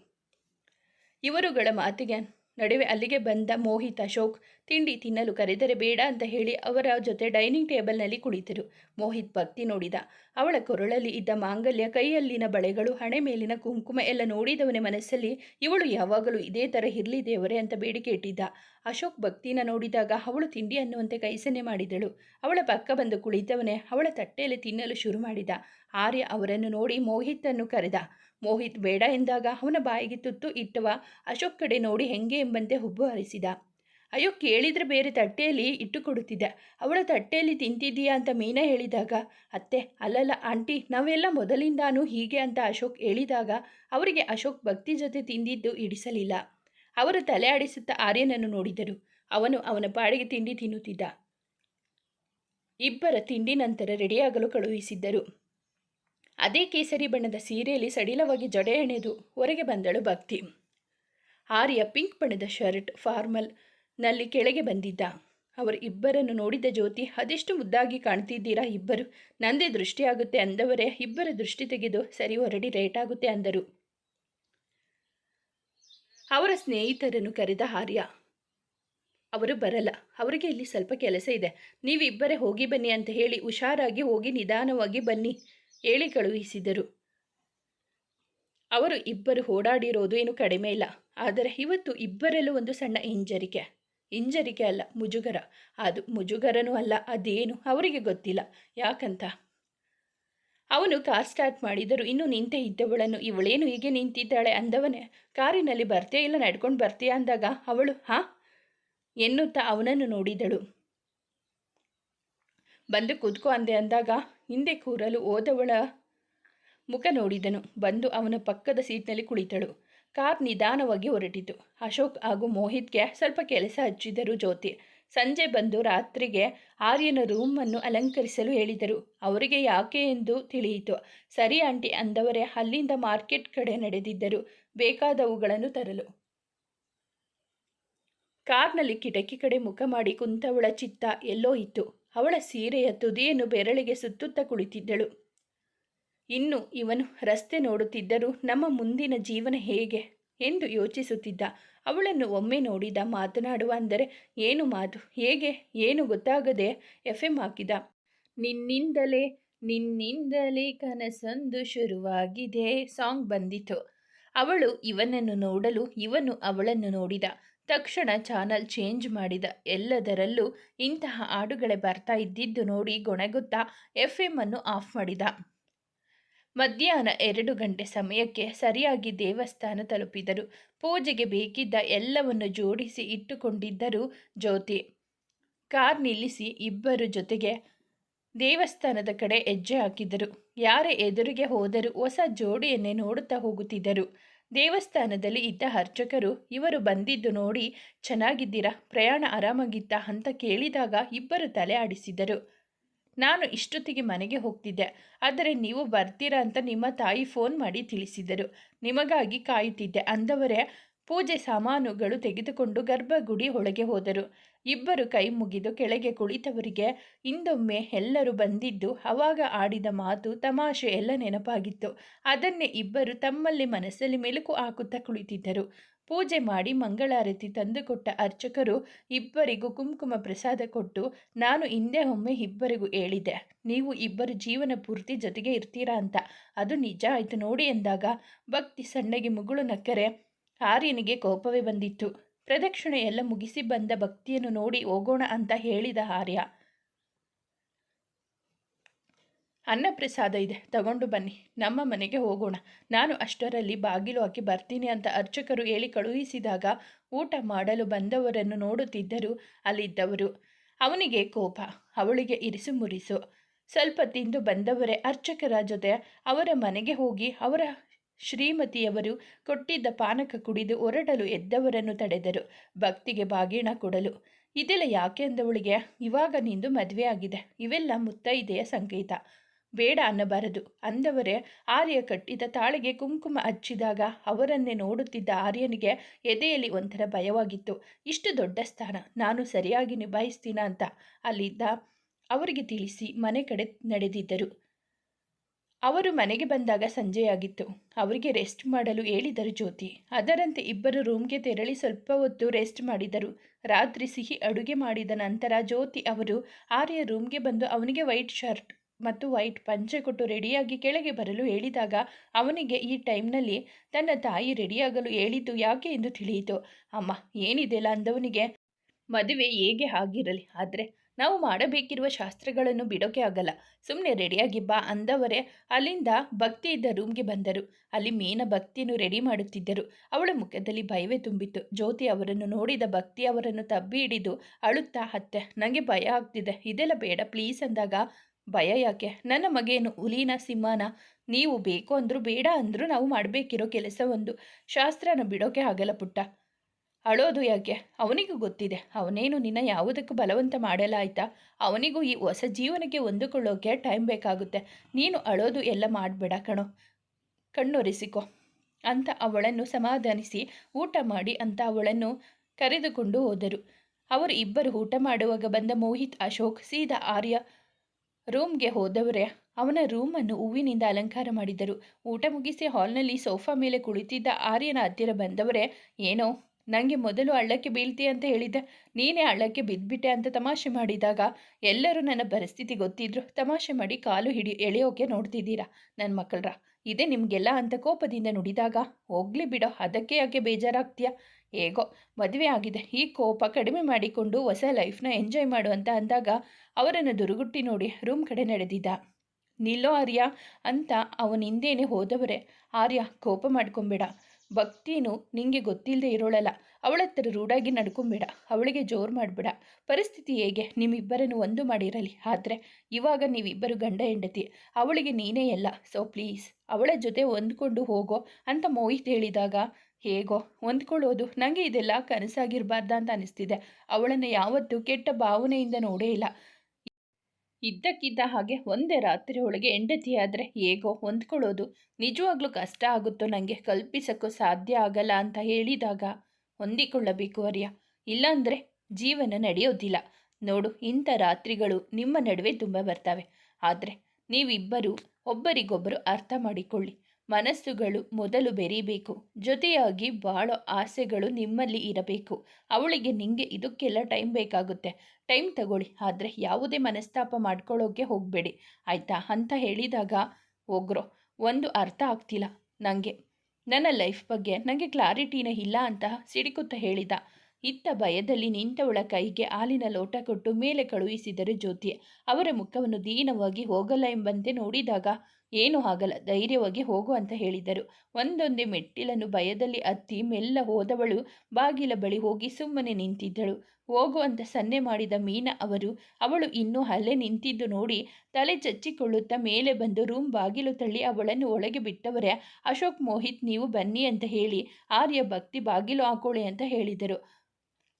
ಇವರುಗಳ ಮಾತಿಗೆ ನಡುವೆ ಅಲ್ಲಿಗೆ ಬಂದ ಮೋಹಿತ್ ಅಶೋಕ್, ತಿಂಡಿ ತಿನ್ನಲು ಕರೆದರೆ ಬೇಡ ಅಂತ ಹೇಳಿ ಅವರ ಜೊತೆ ಡೈನಿಂಗ್ ಟೇಬಲ್ನಲ್ಲಿ ಕುಳಿತರು. ಮೋಹಿತ್ ಭಕ್ತಿ ನೋಡಿದ. ಅವಳ ಕೊರಳಲ್ಲಿ ಇದ್ದ ಮಾಂಗಲ್ಯ, ಕೈಯಲ್ಲಿನ ಬಳೆಗಳು, ಹಣೆ ಮೇಲಿನ ಕುಂಕುಮ ಎಲ್ಲ ನೋಡಿದವನ ಮನಸ್ಸಲ್ಲಿ, ಇವಳು ಯಾವಾಗಲೂ ಇದೇ ಥರ ಇರಲಿ ದೇವರೇ ಅಂತ ಬೇಡಿಕೆ ಇಟ್ಟಿದ್ದ. ಅಶೋಕ್ ಭಕ್ತಿನ ನೋಡಿದಾಗ ಅವಳು ತಿಂಡಿ ಅನ್ನುವಂತೆ ಕೈಸನ್ನೆ ಮಾಡಿದಳು. ಅವಳ ಪಕ್ಕ ಬಂದು ಕುಳಿತವನೇ ಅವಳ ತಟ್ಟೆಯಲ್ಲಿ ತಿನ್ನಲು ಶುರು ಮಾಡಿದ. ಆರ್ಯ ಅವರನ್ನು ನೋಡಿ ಮೋಹಿತನ್ನು ಕರೆದ. ಮೋಹಿತ್ ಬೇಡ ಎಂದಾಗ ಅವನ ಬಾಯಿಗೆ ತುತ್ತು ಇಟ್ಟವ. ಅಶೋಕ್ ಕಡೆ ನೋಡಿ ಹೆಂಗೆ ಎಂಬಂತೆ ಹುಬ್ಬು ಹರಿಸಿದ. ಅಯ್ಯೋ, ಕೇಳಿದ್ರೆ ಬೇರೆ ತಟ್ಟೆಯಲ್ಲಿ ಇಟ್ಟು ಕೊಡುತ್ತಿದ್ದೆ ಅವಳ ತಟ್ಟೆಯಲ್ಲಿ ತಿಂತಿದ್ದೀಯಾ ಅಂತ ಮೀನಾ ಹೇಳಿದಾಗ, ಅತ್ತೆ, ಅಲ್ಲಲ್ಲ, ಆಂಟಿ, ನಾವೆಲ್ಲ ಮೊದಲಿಂದಾನು ಹೀಗೆ ಅಂತ ಅಶೋಕ್ ಹೇಳಿದಾಗ ಅವರಿಗೆ ಅಶೋಕ್ ಭಕ್ತಿ ಜೊತೆ ತಿಂದಿದ್ದು ಇಡಿಸಲಿಲ್ಲ ಅವರು ತಲೆ ಆಡಿಸುತ್ತಾ ಆರ್ಯನನ್ನು ನೋಡಿದರು. ಅವನು ಅವನ ಪಾಡಿಗೆ ತಿಂಡಿ ತಿನ್ನುತ್ತಿದ್ದ. ಇಬ್ಬರ ತಿಂಡಿ ನಂತರ ರೆಡಿಯಾಗಲು ಕಳುಹಿಸಿದ್ದರು. ಅದೇ ಕೇಸರಿ ಬಣ್ಣದ ಸೀರೆಯಲ್ಲಿ ಸಡಿಲವಾಗಿ ಜಡೆ ಎಣೆದು ಹೊರಗೆ ಬಂದಳು ಭಕ್ತಿ. ಆರ್ಯ ಪಿಂಕ್ ಬಣ್ಣದ ಶರ್ಟ್ ಫಾರ್ಮಲ್ನಲ್ಲಿ ಕೆಳಗೆ ಬಂದಿದ್ದ. ಅವರು ಇಬ್ಬರನ್ನು ನೋಡಿದ ಜ್ಯೋತಿ, ಅದೆಷ್ಟು ಮುದ್ದಾಗಿ ಕಾಣ್ತಿದ್ದೀರಾ ಇಬ್ಬರು? ನಂದೇ ದೃಷ್ಟಿಯಾಗುತ್ತೆ ಅಂದವರೇ, ಇಬ್ಬರ ದೃಷ್ಟಿ ತೆಗೆದು ಸರಿ ಹೊರಡಿ ಆಗುತ್ತೆ ಅಂದರು. ಅವರ ಸ್ನೇಹಿತರನ್ನು ಕರೆದ ಆರ್ಯ, ಅವರು ಬರಲ್ಲ, ಅವರಿಗೆ ಇಲ್ಲಿ ಸ್ವಲ್ಪ ಕೆಲಸ ಇದೆ. ನೀವಿಬ್ಬರೇ ಹೋಗಿ ಬನ್ನಿ ಅಂತ ಹೇಳಿ ಹುಷಾರಾಗಿ ಹೋಗಿ ನಿಧಾನವಾಗಿ ಬನ್ನಿ. ಹೇಳಿ ಕಳುಹಿಸಿದರು. ಅವರು ಇಬ್ಬರು ಓಡಾಡಿರೋದು ಏನು ಕಡಿಮೆ ಇಲ್ಲ. ಆದರೆ ಇವತ್ತು ಇಬ್ಬರಲ್ಲೂ ಒಂದು ಸಣ್ಣ ಹಿಂಜರಿಕೆ. ಹಿಂಜರಿಕೆ ಅಲ್ಲ, ಮುಜುಗರ. ಅದು ಮುಜುಗರನೂ ಅಲ್ಲ, ಅದೇನು ಅವರಿಗೆ ಗೊತ್ತಿಲ್ಲ. ಯಾಕಂತ? ಅವನು ಕಾರ್ ಸ್ಟಾರ್ಟ್ ಮಾಡಿದರು ಇನ್ನು ನಿಂತೆ ಇದ್ದವಳನ್ನು, ಇವಳೇನು ಹೀಗೆ ನಿಂತಿದ್ದಾಳೆ ಅಂದವನೇ? ಕಾರಿನಲ್ಲಿ ಬರ್ತೀಯ ಇಲ್ಲ ನಡ್ಕೊಂಡು ಬರ್ತೀಯ ಅಂದಾಗ? ಅವಳು, ಹಾ? ಎನ್ನುತ್ತಾ ಅವನನ್ನು ನೋಡಿದಳು. ಬಂದು ಕುದ್ಕೋ ಅಂದೆ ಅಂದಾಗ ಹಿಂದೆ ಕೂರಲು ಓದವಳ ಮುಖ ನೋಡಿದನು. ಬಂದು ಅವನ ಪಕ್ಕದ ಸೀಟ್ನಲ್ಲಿ ಕುಳಿತಳು. ಕಾರ್ ನಿಧಾನವಾಗಿ ಹೊರಟಿತು. ಅಶೋಕ್ ಹಾಗೂ ಮೋಹಿತ್ಗೆ ಸ್ವಲ್ಪ ಕೆಲಸ ಹಚ್ಚಿದರು ಜ್ಯೋತಿ. ಸಂಜೆ ಬಂದು ರಾತ್ರಿಗೆ ಆರ್ಯನ ರೂಮನ್ನು ಅಲಂಕರಿಸಲು ಹೇಳಿದರು. ಅವರಿಗೆ ಯಾಕೆ ಎಂದು ತಿಳಿಯಿತು. ಸರಿ ಆಂಟಿ ಅಂದವರೇ, ಅಲ್ಲಿಂದ ಮಾರ್ಕೆಟ್ ಕಡೆ ನಡೆದಿದ್ದರು. ಬೇಕಾದವುಗಳನ್ನು ತರಲು. ಕಾರ್ನಲ್ಲಿ ಕಿಟಕಿ ಕಡೆ ಮುಖ ಮಾಡಿ ಕುಂತವಳ ಚಿತ್ತ ಎಲ್ಲೋ ಇತ್ತು. ಅವಳ ಸೀರೆಯ ತುದಿಯನ್ನು ಬೆರಳಿಗೆ ಸುತ್ತುತ್ತಾ ಕುಳಿತಿದ್ದಳು. ಇನ್ನು ಇವನು ರಸ್ತೆ ನೋಡುತ್ತಿದ್ದರೂ ನಮ್ಮ ಮುಂದಿನ ಜೀವನ ಹೇಗೆ ಎಂದು ಯೋಚಿಸುತ್ತಿದ್ದ. ಅವಳನ್ನು ಒಮ್ಮೆ ನೋಡಿದ, ಮಾತನಾಡುವ ಅಂದರೆ ಏನು ಮಾತು, ಹೇಗೆ, ಏನು ಗೊತ್ತಾಗದೆ ಎಫ್ ಎಂ ಹಾಕಿದ. ನಿನ್ನಿಂದಲೇ ನಿನ್ನಿಂದಲೇ ಕನಸೊಂದು ಶುರುವಾಗಿದೆ, ಸಾಂಗ್ ಬಂದಿತು. ಅವಳು ಇವನನ್ನು ನೋಡಲು ಇವನು ಅವಳನ್ನು ನೋಡಿದ. ತಕ್ಷಣ ಚಾನಲ್ ಚೇಂಜ್ ಮಾಡಿದ ಎಲ್ಲದರಲ್ಲೂ ಇಂತಹ ಹಾಡುಗಳೇ ಬರ್ತಾ ಇದ್ದಿದ್ದು ನೋಡಿ ಗೊಣಗುತ್ತಾ ಎಫ್ ಎಮ್ಮನ್ನು ಆಫ್ ಮಾಡಿದ. ಮಧ್ಯಾಹ್ನ ಎರಡು ಗಂಟೆ ಸಮಯಕ್ಕೆ ಸರಿಯಾಗಿ ದೇವಸ್ಥಾನ ತಲುಪಿದರು. ಪೂಜೆಗೆ ಬೇಕಿದ್ದ ಎಲ್ಲವನ್ನು ಜೋಡಿಸಿ ಇಟ್ಟುಕೊಂಡಿದ್ದರು ಜ್ಯೋತಿ. ಕಾರ್ ನಿಲ್ಲಿಸಿ ಇಬ್ಬರು ಜೊತೆಗೆ ದೇವಸ್ಥಾನದ ಕಡೆ ಹೆಜ್ಜೆ ಹಾಕಿದರು. ಯಾರೇ ಎದುರಿಗೆ ಹೋದರೂ ಹೊಸ ಜೋಡಿಯನ್ನೇ ನೋಡುತ್ತಾ ಹೋಗುತ್ತಿದ್ದರು. ದೇವಸ್ಥಾನದಲ್ಲಿ ಇದ್ದ ಅರ್ಚಕರು, ಇವರು ಬಂದಿದ್ದು ನೋಡಿ ಚೆನ್ನಾಗಿದ್ದೀರಾ? ಪ್ರಯಾಣ ಆರಾಮಾಗಿದ್ದ ಅಂತ ಕೇಳಿದಾಗ ಇಬ್ಬರು ತಲೆ ಆಡಿಸಿದರು. ನಾನು ಇಷ್ಟೊತ್ತಿಗೆ ಮನೆಗೆ ಹೋಗ್ತಿದ್ದೆ, ಆದರೆ ನೀವು ಬರ್ತೀರಾ ಅಂತ ನಿಮ್ಮ ತಾಯಿ ಫೋನ್ ಮಾಡಿ ತಿಳಿಸಿದರು. ನಿಮಗಾಗಿ ಕಾಯುತ್ತಿದ್ದೆ, ಅಂದವರೇ ಪೂಜೆ ಸಾಮಾನುಗಳು ತೆಗೆದುಕೊಂಡು ಗರ್ಭಗುಡಿ ಒಳಗೆ ಹೋದರು. ಇಬ್ಬರು ಕೈ ಮುಗಿದು ಕೆಳಗೆ ಕುಳಿತವರಿಗೆ ಇಂದೊಮ್ಮೆ ಎಲ್ಲರೂ ಬಂದಿದ್ದು ಅವಾಗ ಆಡಿದ ಮಾತು ತಮಾಷೆ ಎಲ್ಲ ನೆನಪಾಗಿತ್ತು. ಅದನ್ನೇ ಇಬ್ಬರು ತಮ್ಮಲ್ಲಿ ಮನಸ್ಸಲ್ಲಿ ಮೆಲುಕು ಹಾಕುತ್ತಾ ಕುಳಿತಿದ್ದರು. ಪೂಜೆ ಮಾಡಿ ಮಂಗಳಾರತಿ ತಂದುಕೊಟ್ಟ ಅರ್ಚಕರು ಇಬ್ಬರಿಗೂ ಕುಂಕುಮ ಪ್ರಸಾದ ಕೊಟ್ಟು, ನಾನು ಹಿಂದೆ ಒಮ್ಮೆ ಇಬ್ಬರಿಗೂ ಹೇಳಿದೆ, ನೀವು ಇಬ್ಬರು ಜೀವನ ಪೂರ್ತಿ ಜೊತೆಗೆ ಇರ್ತೀರಾ ಅಂತ. ಅದು ನಿಜ, ಆಯಿತು ನೋಡಿ ಎಂದಾಗ ಭಕ್ತಿ ಸಣ್ಣಗೆ ಮುಗುಳು ನಕ್ಕರೆ ಆರ್ಯನಿಗೆ ಕೋಪವೇ ಬಂದಿತ್ತು. ಪ್ರದಕ್ಷಿಣೆ ಎಲ್ಲ ಮುಗಿಸಿ ಬಂದ ಭಕ್ತಿಯನ್ನು ನೋಡಿ ಹೋಗೋಣ ಅಂತ ಹೇಳಿದ ಆರ್ಯ. ಅನ್ನಪ್ರಸಾದ ಇದೆ, ತಗೊಂಡು ಬನ್ನಿ. ನಮ್ಮ ಮನೆಗೆ ಹೋಗೋಣ. ನಾನು ಅಷ್ಟರಲ್ಲಿ ಬಾಗಿಲು ಹಾಕಿ ಬರ್ತೀನಿ ಅಂತ ಅರ್ಚಕರು ಹೇಳಿ ಕಳುಹಿಸಿದಾಗ ಊಟ ಮಾಡಲು ಬಂದವರನ್ನು ನೋಡುತ್ತಿದ್ದರು. ಅಲ್ಲಿದ್ದವರು, ಅವನಿಗೆ ಕೋಪ, ಅವಳಿಗೆ ಇರಿಸು ಮುರಿಸು. ಸ್ವಲ್ಪ ತಿಂದು ಬಂದವರೇ ಅರ್ಚಕರ ಜೊತೆ ಅವರ ಮನೆಗೆ ಹೋಗಿ ಅವರ ಶ್ರೀಮತಿಯವರು ಕೊಟ್ಟಿದ್ದ ಪಾನಕ ಕುಡಿದು ಹೊರಡಲು ಎದ್ದವರನ್ನು ತಡೆದರು. ಭಕ್ತಿಗೆ ಬಾಗಿಣ ಕೊಡಲು. ಇದೆಲ್ಲ ಯಾಕೆ ಅಂದವಳಿಗೆ, ಇವಾಗ ನಿಂದು ಮದುವೆ ಆಗಿದೆ. ಇವೆಲ್ಲ ಮುತ್ತೈದೆಯ ಸಂಕೇತ. ಬೇಡ ಅನ್ನಬಾರದು. ಅಂದವರೇ, ಆರ್ಯ ಕಟ್ಟಿದ ತಾಳಿಗೆ ಕುಂಕುಮ ಹಚ್ಚಿದಾಗ ಅವರನ್ನೇ ನೋಡುತ್ತಿದ್ದ ಆರ್ಯನಿಗೆ ಎದೆಯಲ್ಲಿ ಒಂಥರ ಭಯವಾಗಿತ್ತು. ಇಷ್ಟು ದೊಡ್ಡ ಸ್ಥಾನ. ನಾನು ಸರಿಯಾಗಿ ನಿಭಾಯಿಸ್ತೀನ ಅಂತ ಅಲ್ಲಿದ್ದ ಅವರಿಗೆ ತಿಳಿಸಿ ಮನೆ ಕಡೆ ನಡೆದಿದ್ದರು. ಅವರು ಮನೆಗೆ ಬಂದಾಗ ಸಂಜೆಯಾಗಿತ್ತು. ಅವರಿಗೆ ರೆಸ್ಟ್ ಮಾಡಲು ಹೇಳಿದರು ಜ್ಯೋತಿ. ಅದರಂತೆ ಇಬ್ಬರು ರೂಮ್ಗೆ ತೆರಳಿ ಸ್ವಲ್ಪ ಹೊತ್ತು ರೆಸ್ಟ್ ಮಾಡಿದರು. ರಾತ್ರಿ ಸಿಹಿ ಅಡುಗೆ ಮಾಡಿದ ನಂತರ ಜ್ಯೋತಿ ಅವರು ಆರ್ಯ ರೂಮ್ಗೆ ಬಂದು ಅವನಿಗೆ ವೈಟ್ ಶರ್ಟ್ ಮತ್ತು ವೈಟ್ ಪಂಚೆ ಕೊಟ್ಟು ರೆಡಿಯಾಗಿ ಕೆಳಗೆ ಬರಲು ಹೇಳಿದಾಗ ಅವನಿಗೆ ಈ ಟೈಮ್ನಲ್ಲಿ ತನ್ನ ತಾಯಿ ರೆಡಿಯಾಗಲು ಹೇಳಿದ್ದು ಯಾಕೆ ಎಂದು ತಿಳಿಯಿತು. ಅಮ್ಮ ಏನಿದೆಲ್ಲ ಅಂದವನಿಗೆ, ಮದುವೆ ಹೇಗೆ ಆಗಿರಲಿ, ಆದರೆ ನಾವು ಮಾಡಬೇಕಿರುವ ಶಾಸ್ತ್ರಗಳನ್ನು ಬಿಡೋಕೆ ಆಗಲ್ಲ. ಸುಮ್ಮನೆ ರೆಡಿಯಾಗಿ ಬಾ ಅಂದವರೇ ಅಲ್ಲಿಂದ ಭಕ್ತಿ ಇದ್ದ ರೂಮ್ಗೆ ಬಂದರು. ಅಲ್ಲಿ ಮೇನ ಭಕ್ತಿಯನ್ನು ರೆಡಿ ಮಾಡುತ್ತಿದ್ದರು. ಅವಳ ಮುಖದಲ್ಲಿ ಭಯವೇ ತುಂಬಿತ್ತು. ಜ್ಯೋತಿ ಅವರನ್ನು ನೋಡಿದ ಭಕ್ತಿ ಅವರನ್ನು ತಬ್ಬಿ ಹಿಡಿದು ಅಳುತ್ತಾ ಹತ್ತೆ ನನಗೆ ಭಯ ಆಗ್ತಿದೆ. ಇದೆಲ್ಲ ಬೇಡ, ಪ್ಲೀಸ್ ಅಂದಾಗ, ಭಯ ಯಾಕೆ? ನನ್ನ ಮಗೇನು ಹುಲಿನ, ಸಿಂಹನ? ನೀವು ಬೇಕು ಅಂದರೂ ಬೇಡ ಅಂದರೂ ನಾವು ಮಾಡಬೇಕಿರೋ ಕೆಲಸ ಒಂದು ಶಾಸ್ತ್ರನ ಬಿಡೋಕೆ ಆಗಲ್ಲ ಪುಟ್ಟ. ಅಳೋದು ಯಾಕೆ? ಅವನಿಗೂ ಗೊತ್ತಿದೆ. ಅವನೇನು ನಿನ್ನ ಯಾವುದಕ್ಕೂ ಬಲವಂತ ಮಾಡಲ್ಲ ಆಯ್ತಾ? ಅವನಿಗೂ ಈ ಹೊಸ ಜೀವನಕ್ಕೆ ಹೊಂದಿಕೊಳ್ಳೋಕೆ ಟೈಮ್ ಬೇಕಾಗುತ್ತೆ. ನೀನು ಅಳೋದು ಎಲ್ಲ ಮಾಡಬೇಡ ಕಣೋ. ಕಣ್ಣೊರೆಸಿಕೊ. ಅಂತ ಅವಳನ್ನು ಸಮಾಧಾನಿಸಿ ಊಟ ಮಾಡಿ ಅಂತ ಅವಳನ್ನು ಕರೆದುಕೊಂಡು ಹೋದರು. ಅವರು ಇಬ್ಬರು ಊಟ ಮಾಡುವಾಗ ಬಂದ ಮೋಹಿತ್, ಅಶೋಕ್, ಸೀದಾ, ಆರ್ಯ ರೂಮ್ಗೆ ಹೋದವರೇ. ಅವನ ರೂಮನ್ನು ಹೂವಿನಿಂದ ಅಲಂಕಾರ ಮಾಡಿದರು. ಊಟ ಮುಗಿಸಿ ಹಾಲ್ನಲ್ಲಿ ಸೋಫಾ ಮೇಲೆ ಕುಳಿತಿದ್ದ ಆರ್ಯನ ಹತ್ತಿರ ಬಂದವರೇ, ಏನೋ ನನಗೆ ಮೊದಲು ಹಳ್ಳಕ್ಕೆ ಬೀಳ್ತಿ ಅಂತ ಹೇಳಿದ್ದೆ. ನೀನೇ ಹಳ್ಳಕ್ಕೆ ಬಿದ್ದುಬಿಟ್ಟೆ ಅಂತ ತಮಾಷೆ ಮಾಡಿದಾಗ ಎಲ್ಲರೂ ನನ್ನ ಪರಿಸ್ಥಿತಿ ಗೊತ್ತಿದ್ರು. ತಮಾಷೆ ಮಾಡಿ ಕಾಲು ಹಿಡಿ ಎಳೆಯೋಕೆ ನೋಡ್ತಿದ್ದೀರಾ ನನ್ನ ಮಕ್ಕಳ್ರ ಇದೇ ನಿಮಗೆಲ್ಲ ಅಂತ ಕೋಪದಿಂದ ನುಡಿದಾಗ, ಹೋಗ್ಲಿ ಬಿಡೋ, ಅದಕ್ಕೆ ಯಾಕೆ ಬೇಜಾರಾಗ್ತೀಯಾ? ಹೇಗೋ, ಮದುವೆ ಆಗಿದೆ. ಈ ಕೋಪ ಕಡಿಮೆ ಮಾಡಿಕೊಂಡು ಹೊಸ ಲೈಫ್ನ ಎಂಜಾಯ್ ಮಾಡು ಅಂತ ಅಂದಾಗ ಅವರನ್ನು ದುರುಗುಟ್ಟಿ ನೋಡಿ ರೂಮ್ ಕಡೆ ನಡೆದಿದ್ದ. ನಿಲ್ಲೋ ಆರ್ಯ ಅಂತ ಅವನ ಹಿಂದೇನೆ ಹೋದವರೇ. ಆರ್ಯ, ಕೋಪ ಮಾಡ್ಕೊಂಬೇಡ. ಭಕ್ತಿನೂ ನಿಂಗೆ ಗೊತ್ತಿಲ್ಲದೆ ಇರೋಳಲ್ಲ. ಅವಳ ಹತ್ರ ರೂಢಾಗಿ ನಡ್ಕೊಂಬೇಡ. ಅವಳಿಗೆ ಜೋರು ಮಾಡಬೇಡ. ಪರಿಸ್ಥಿತಿ ಹೇಗೆ? ನಿಮ್ಮಿಬ್ಬರನ್ನು ಒಂದು ಮಾಡಿರಲಿ. ಆದರೆ ಇವಾಗ ನೀವಿಬ್ಬರು ಗಂಡ ಹೆಂಡತಿ. ಅವಳಿಗೆ ನೀನೇ ಎಲ್ಲ. ಸೊ ಪ್ಲೀಸ್ ಅವಳ ಜೊತೆ ಹೊಂದ್ಕೊಂಡು ಹೋಗೋ ಅಂತ ಮೋಹಿತ್ ಹೇಳಿದಾಗ, ಹೇಗೋ? ಹೊಂದ್ಕೊಳ್ಳೋದು. ನನಗೆ ಇದೆಲ್ಲ ಕನಸಾಗಿರಬಾರ್ದ ಅಂತ ಅನಿಸ್ತಿದೆ. ಅವಳನ್ನು ಯಾವತ್ತೂ ಕೆಟ್ಟ ಭಾವನೆಯಿಂದ ನೋಡೇ ಇಲ್ಲ. ಇದ್ದಕ್ಕಿದ್ದ ಹಾಗೆ ಒಂದೇ ರಾತ್ರಿ ಒಳಗೆ ಹೆಂಡತಿಯಾದರೆ ಹೇಗೋ ಹೊಂದ್ಕೊಳ್ಳೋದು. ನಿಜವಾಗ್ಲೂ ಕಷ್ಟ ಆಗುತ್ತೋ ನನಗೆ ಕಲ್ಪಿಸೋಕ್ಕೂ ಸಾಧ್ಯ ಆಗಲ್ಲ ಅಂತ ಹೇಳಿದಾಗ ಹೊಂದಿಕೊಳ್ಳಬೇಕು ಅರ್ಯ. ಇಲ್ಲಾಂದರೆ ಜೀವನ ನಡೆಯೋದಿಲ್ಲ. ನೋಡು, ಇಂಥ ರಾತ್ರಿಗಳು ನಿಮ್ಮ ನಡುವೆ ತುಂಬ ಬರ್ತವೆ. ಆದರೆ ನೀವಿಬ್ಬರು ಒಬ್ಬರಿಗೊಬ್ಬರು ಅರ್ಥ ಮಾಡಿಕೊಳ್ಳಿ. ಮನಸ್ಸುಗಳು ಮೊದಲು ಬೆರೀಬೇಕು. ಜೊತೆಯಾಗಿ ಬಾಳೋ ಆಸೆಗಳು ನಿಮ್ಮಲ್ಲಿ ಇರಬೇಕು. ಅವಳಿಗೆ ನಿಂಗೆ ಇದಕ್ಕೆಲ್ಲ ಟೈಮ್ ಬೇಕಾಗುತ್ತೆ. ಟೈಮ್ ತಗೊಳ್ಳಿ, ಆದರೆ ಯಾವುದೇ ಮನಸ್ತಾಪ ಮಾಡ್ಕೊಳ್ಳೋಕೆ ಹೋಗಬೇಡಿ. ಆಯಿತಾ? ಅಂತ ಹೇಳಿದಾಗ ಹೋಗ್ರೋ ಒಂದು ಅರ್ಥ ಆಗ್ತಿಲ್ಲ. ನನಗೆ ನನ್ನ ಲೈಫ್ ಬಗ್ಗೆ ನನಗೆ ಕ್ಲಾರಿಟಿನ ಇಲ್ಲ ಅಂತ ಸಿಡಿಕುತ್ತ ಹೇಳಿದ. ಇತ್ತ ಭಯದಲ್ಲಿ ನಿಂತವಳ ಕೈಗೆ ಹಾಲಿನ ಲೋಟ ಕೊಟ್ಟು ಮೇಲೆ ಕಳುಹಿಸಿದರೆ ಜ್ಯೋತಿ ಅವರ ಮುಖವನ್ನು ದೀನವಾಗಿ ಹೋಗಲ್ಲ ಎಂಬಂತೆ ನೋಡಿದಾಗ ಏನೂ ಆಗಲ್ಲ, ಧೈರ್ಯವಾಗಿ ಹೋಗು ಅಂತ ಹೇಳಿದರು. ಒಂದೊಂದೇ ಮೆಟ್ಟಿಲನ್ನು ಭಯದಲ್ಲಿ ಹತ್ತಿ ಮೆಲ್ಲ ಹೋದವಳು. ಬಾಗಿಲ ಬಳಿ ಹೋಗಿ ಸುಮ್ಮನೆ ನಿಂತಿದ್ದಳು. ಹೋಗು ಅಂತ ಸನ್ನೆ ಮಾಡಿದ ಮೀನಾ ಅವರು, ಅವಳು ಇನ್ನೂ ಅಲ್ಲೇ ನಿಂತಿದ್ದು ನೋಡಿ ತಲೆ ಚಚ್ಚಿಕೊಳ್ಳುತ್ತಾ ಮೇಲೆ ಬಂದು ರೂಮ್ ಬಾಗಿಲು ತಳ್ಳಿ ಅವಳನ್ನು ಒಳಗೆ ಬಿಟ್ಟವರೇ, ಅಶೋಕ್ ಮೋಹಿತ್, ನೀವು ಬನ್ನಿ ಅಂತ ಹೇಳಿ, ಆರ್ಯ ಭಕ್ತಿ ಬಾಗಿಲು ಹಾಕೊಳ್ಳಿ ಅಂತ ಹೇಳಿದರು.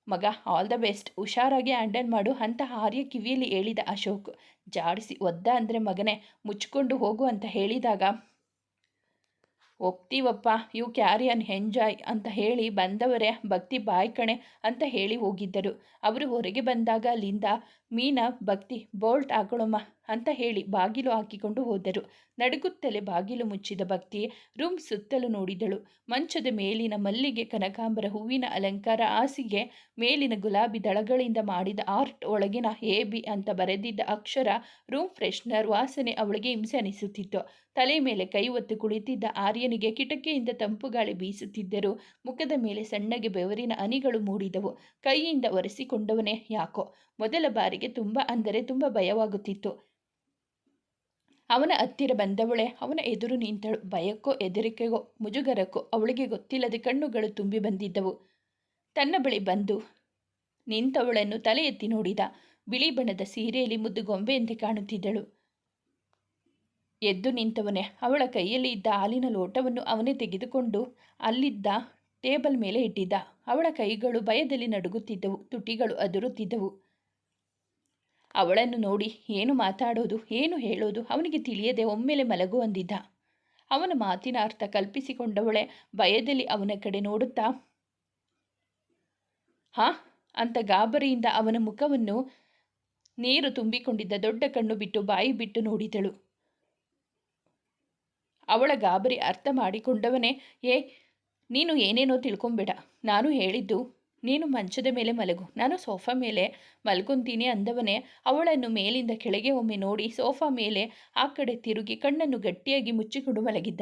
ಮಗ ಆಲ್ ದ ಬೆಸ್ಟ್ ಹುಷಾರಾಗಿ ಹ್ಯಾಂಡಲ್ ಮಾಡು. ಅಂತ ಆರ್ಯ ಕಿವಿಯಲ್ಲಿ ಹೇಳಿದ ಅಶೋಕ್, ಜಾಡಿಸಿ, ಒದ್ದ ಅಂದರೆ ಮಗನೇ, ಮುಚ್ಕೊಂಡು ಹೋಗು ಅಂತ ಹೇಳಿದಾಗ ಒಪ್ತೀವಪ್ಪ ಯು ಕ್ಯಾರಿ ಅನ್ ಎಂಜಾಯ್ ಅಂತ ಹೇಳಿ ಬಂದವರೇ, ಭಕ್ತಿ ಬಾಯ್ ಕಣೆ ಅಂತ ಹೇಳಿ ಹೋಗಿದ್ದರು. ಅವರು ಹೊರಗೆ ಬಂದಾಗ ಅಲ್ಲಿಂದ ಮೀನಾ, ಭಕ್ತಿ ಬೋಲ್ಟ್ ಹಾಕೊಳ್ಳಮ್ಮ ಅಂತ ಹೇಳಿ ಬಾಗಿಲು ಹಾಕಿಕೊಂಡು ಹೋದರು. ನಡುಗುತ್ತಲೇ ಬಾಗಿಲು ಮುಚ್ಚಿದ ಭಕ್ತಿ ರೂಮ್ ಸುತ್ತಲೂ ನೋಡಿದಳು. ಮಂಚದ ಮೇಲಿನ ಮಲ್ಲಿಗೆ ಕನಕಾಂಬರ ಹೂವಿನ ಅಲಂಕಾರ ಹಾಸಿಗೆ ಮೇಲಿನ ಗುಲಾಬಿ ದಳಗಳಿಂದ ಮಾಡಿದ ಆರ್ಟ್ ಒಳಗಿನ ಹೇಬಿ ಅಂತ ಬರೆದಿದ್ದ ಅಕ್ಷರ ರೂಮ್ ಫ್ರೆಶ್ನರ್ ವಾಸನೆ ಅವಳಿಗೆ ಹಿಂಸೆ ಅನಿಸುತ್ತಿತ್ತು. ತಲೆ ಮೇಲೆ ಕೈ ಒತ್ತು ಕುಳಿತಿದ್ದ ಆರ್ಯನಿಗೆ ಕಿಟಕಿಯಿಂದ ತಂಪು ಗಾಳಿ ಬೀಸುತ್ತಿದ್ದರು ಮುಖದ ಮೇಲೆ ಸಣ್ಣಗೆ ಬೆವರಿನ ಅನಿಗಳು ಮೂಡಿದವು. ಕೈಯಿಂದ ಒರೆಸಿಕೊಂಡವನೇ ಯಾಕೋ? ಮೊದಲ ಬಾರಿಗೆ ತುಂಬ ಅಂದರೆ ತುಂಬ ಭಯವಾಗುತ್ತಿತ್ತು. ಅವನ ಹತ್ತಿರ ಬಂದವಳೆ, ಅವನ ಎದುರು ನಿಂತಳು. ಭಯಕ್ಕೋ, ಹೆದರಿಕೆಗೋ, ಮುಜುಗರಕ್ಕೋ, ಅವಳಿಗೆ ಗೊತ್ತಿಲ್ಲದೆ ಕಣ್ಣುಗಳು ತುಂಬಿ ಬಂದಿದ್ದವು. ತನ್ನ ಬಳಿ ಬಂದು ನಿಂತವಳನ್ನು ತಲೆ ಎತ್ತಿ ನೋಡಿದ. ಬಿಳಿ ಬಣ್ಣದ ಸೀರೆಯಲ್ಲಿ ಮುದ್ದು ಗೊಂಬೆಯಂತೆ ಕಾಣುತ್ತಿದ್ದಳು. ಎದ್ದು ನಿಂತವನೇ. ಅವಳ ಕೈಯಲ್ಲಿ ಇದ್ದ ಹಾಲಿನ ಲೋಟವನ್ನು ಅವನೇ ತೆಗೆದುಕೊಂಡು ಅಲ್ಲಿದ್ದ ಟೇಬಲ್ ಮೇಲೆ ಇಟ್ಟಿದ್ದ. ಅವಳ ಕೈಗಳು ಭಯದಲ್ಲಿ ನಡುಗುತ್ತಿದ್ದವು, ತುಟಿಗಳು ಅದುರುತ್ತಿದ್ದವು. ಅವಳನ್ನು ನೋಡಿ, ಏನು ಮಾತಾಡೋದು, ಏನು ಹೇಳೋದು, ಅವನಿಗೆ ತಿಳಿಯದೆ ಒಮ್ಮೆಲೆ ಮಲಗು ಅಂದಿದ್ದ. ಅವನ ಮಾತಿನ ಅರ್ಥ ಕಲ್ಪಿಸಿಕೊಂಡವಳೆ ಭಯದಲ್ಲಿ ಅವನ ಕಡೆ ನೋಡುತ್ತಾ, ಹಾ? ಅಂತ ಗಾಬರಿಯಿಂದ ಅವನ ಮುಖವನ್ನು ನೀರು ತುಂಬಿಕೊಂಡಿದ್ದ ದೊಡ್ಡ ಕಣ್ಣು ಬಿಟ್ಟು ಬಾಯಿ ಬಿಟ್ಟು ನೋಡಿದಳು. ಅವಳ ಗಾಬರಿ ಅರ್ಥ ಮಾಡಿಕೊಂಡವನೇ, ಏ, ನೀನು ಏನೇನೋ ತಿಳ್ಕೊಂಬೇಡ. ನಾನು ಹೇಳಿದ್ದು, ನೀನು ಮಂಚದ ಮೇಲೆ ಮಲಗು. ನಾನು ಸೋಫಾ ಮೇಲೆ ಮಲ್ಕೊಂತೀನಿ ಅಂದವನೇ, ಅವಳನ್ನು ಮೇಲಿಂದ ಕೆಳಗೆ ಒಮ್ಮೆ ನೋಡಿ ಸೋಫಾ ಮೇಲೆ ಆ ಕಡೆ ತಿರುಗಿ ಕಣ್ಣನ್ನು ಗಟ್ಟಿಯಾಗಿ ಮುಚ್ಚಿಕೊಂಡು ಮಲಗಿದ್ದ.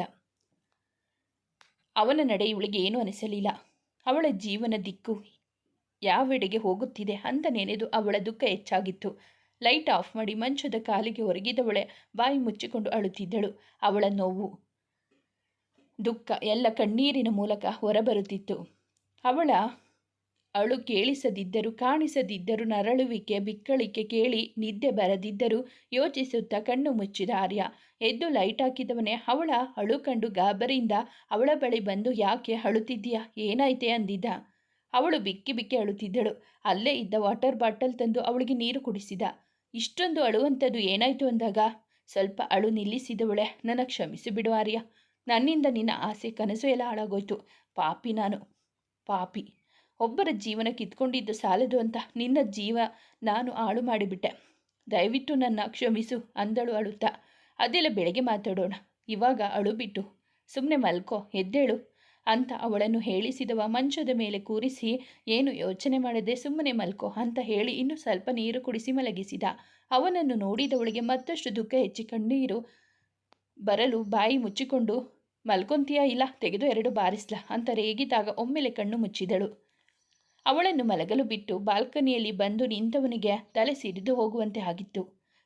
ಅವನ ನಡೆ ಇವಳಿಗೆ ಏನೂ ಅನಿಸಲಿಲ್ಲ. ಅವಳ ಜೀವನ ದಿಕ್ಕು ಯಾವೆಡೆಗೆ ಹೋಗುತ್ತಿದೆ ಅಂತ ನೆನೆದು ಅವಳ ದುಃಖ ಹೆಚ್ಚಾಗಿತ್ತು. ಲೈಟ್ ಆಫ್ ಮಾಡಿ ಮಂಚದ ಕಾಲಿಗೆ ಒರಗಿದವಳೆ ಬಾಯಿ ಮುಚ್ಚಿಕೊಂಡು ಅಳುತ್ತಿದ್ದಳು. ಅವಳ ನೋವು, ದುಃಖ ಎಲ್ಲ ಕಣ್ಣೀರಿನ ಮೂಲಕ ಹೊರಬರುತ್ತಿತ್ತು. ಅವಳ ಅಳು ಕೇಳಿಸದಿದ್ದರೂ, ಕಾಣಿಸದಿದ್ದರೂ, ನರಳುವಿಕೆ, ಬಿಕ್ಕಳಿಕೆ ಕೇಳಿ ನಿದ್ದೆ ಬರದಿದ್ದರೂ ಯೋಚಿಸುತ್ತಾ ಕಣ್ಣು ಮುಚ್ಚಿದ ಆರ್ಯ. ಎದ್ದು ಲೈಟ್ ಹಾಕಿದವನೇ, ಅವಳ ಅಳು ಕಂಡು ಗಾಬರಿಯಿಂದ ಅವಳ ಬಳಿ ಬಂದು, ಯಾಕೆ ಅಳುತ್ತಿದ್ದೀಯಾ? ಏನಾಯ್ತೆ? ಅಂದಿದ್ದ. ಅವಳು ಬಿಕ್ಕಿ ಬಿಕ್ಕಿ ಅಳುತ್ತಿದ್ದಳು. ಅಲ್ಲೇ ಇದ್ದ ವಾಟರ್ ಬಾಟಲ್ ತಂದು ಅವಳಿಗೆ ನೀರು ಕುಡಿಸಿದ. ಇಷ್ಟೊಂದು ಅಳುವಂಥದ್ದು ಏನಾಯಿತು ಅಂದಾಗ, ಸ್ವಲ್ಪ ಅಳು ನಿಲ್ಲಿಸಿದವಳೆ, ನನ್ನ ಕ್ಷಮಿಸಿ ಬಿಡು ಆರ್ಯ. ನನ್ನಿಂದ ನಿನ್ನ ಆಸೆ ಕನಸು ಎಲ್ಲ ಹಾಳಾಗೋಯ್ತು. ಪಾಪಿ ನಾನು. ಪಾಪಿ. ಒಬ್ಬರ ಜೀವನ ಕಿತ್ಕೊಂಡಿದ್ದು ಸಾಲದು ಅಂತ ನಿನ್ನ ಜೀವ ನಾನು ಹಾಳು ಮಾಡಿಬಿಟ್ಟೆ. ದಯವಿಟ್ಟು ನನ್ನ ಕ್ಷಮಿಸು ಅಂದಳು ಅಳುತ್ತಾ. ಅದೆಲ್ಲ ಬೆಳಗ್ಗೆ ಮಾತಾಡೋಣ. ಇವಾಗ ಅಳು ಬಿಟ್ಟು. ಸುಮ್ಮನೆ ಮಲ್ಕೋ. ಎದ್ದೇಳು. ಅಂತ ಅವಳನ್ನು ಹೇಳಿಸಿದವ ಮಂಚದ ಮೇಲೆ ಕೂರಿಸಿ, ಏನು ಯೋಚನೆ ಮಾಡದೆ ಸುಮ್ಮನೆ ಮಲ್ಕೋ ಅಂತ ಹೇಳಿ ಇನ್ನು ಸ್ವಲ್ಪ ನೀರು ಕುಡಿಸಿ ಮಲಗಿಸಿದ. ಅವನನ್ನು ನೋಡಿದವಳಿಗೆ ಮತ್ತಷ್ಟು ದುಃಖ ಹೆಚ್ಚಿ ಕಣ್ಣೀರು ಬರಲು ಬಾಯಿ ಮುಚ್ಚಿಕೊಂಡು, ಮಲ್ಕೊಂತೀಯಾ ಇಲ್ಲ, ತೆಗೆದು ಎರಡು ಬಾರಿಸ್ಲಾ ಅಂತ ರೇಗಿದಾಗ ಒಮ್ಮೆಲೆ ಕಣ್ಣು ಮುಚ್ಚಿದಳು. ಅವಳನ್ನು ಮಲಗಲು ಬಿಟ್ಟು ಬಾಲ್ಕನಿಯಲ್ಲಿ ಬಂದು ನಿಂತವನಿಗೆ ತಲೆ ಸಿರಿದು ಹೋಗುವಂತೆ ಆಗಿತ್ತು.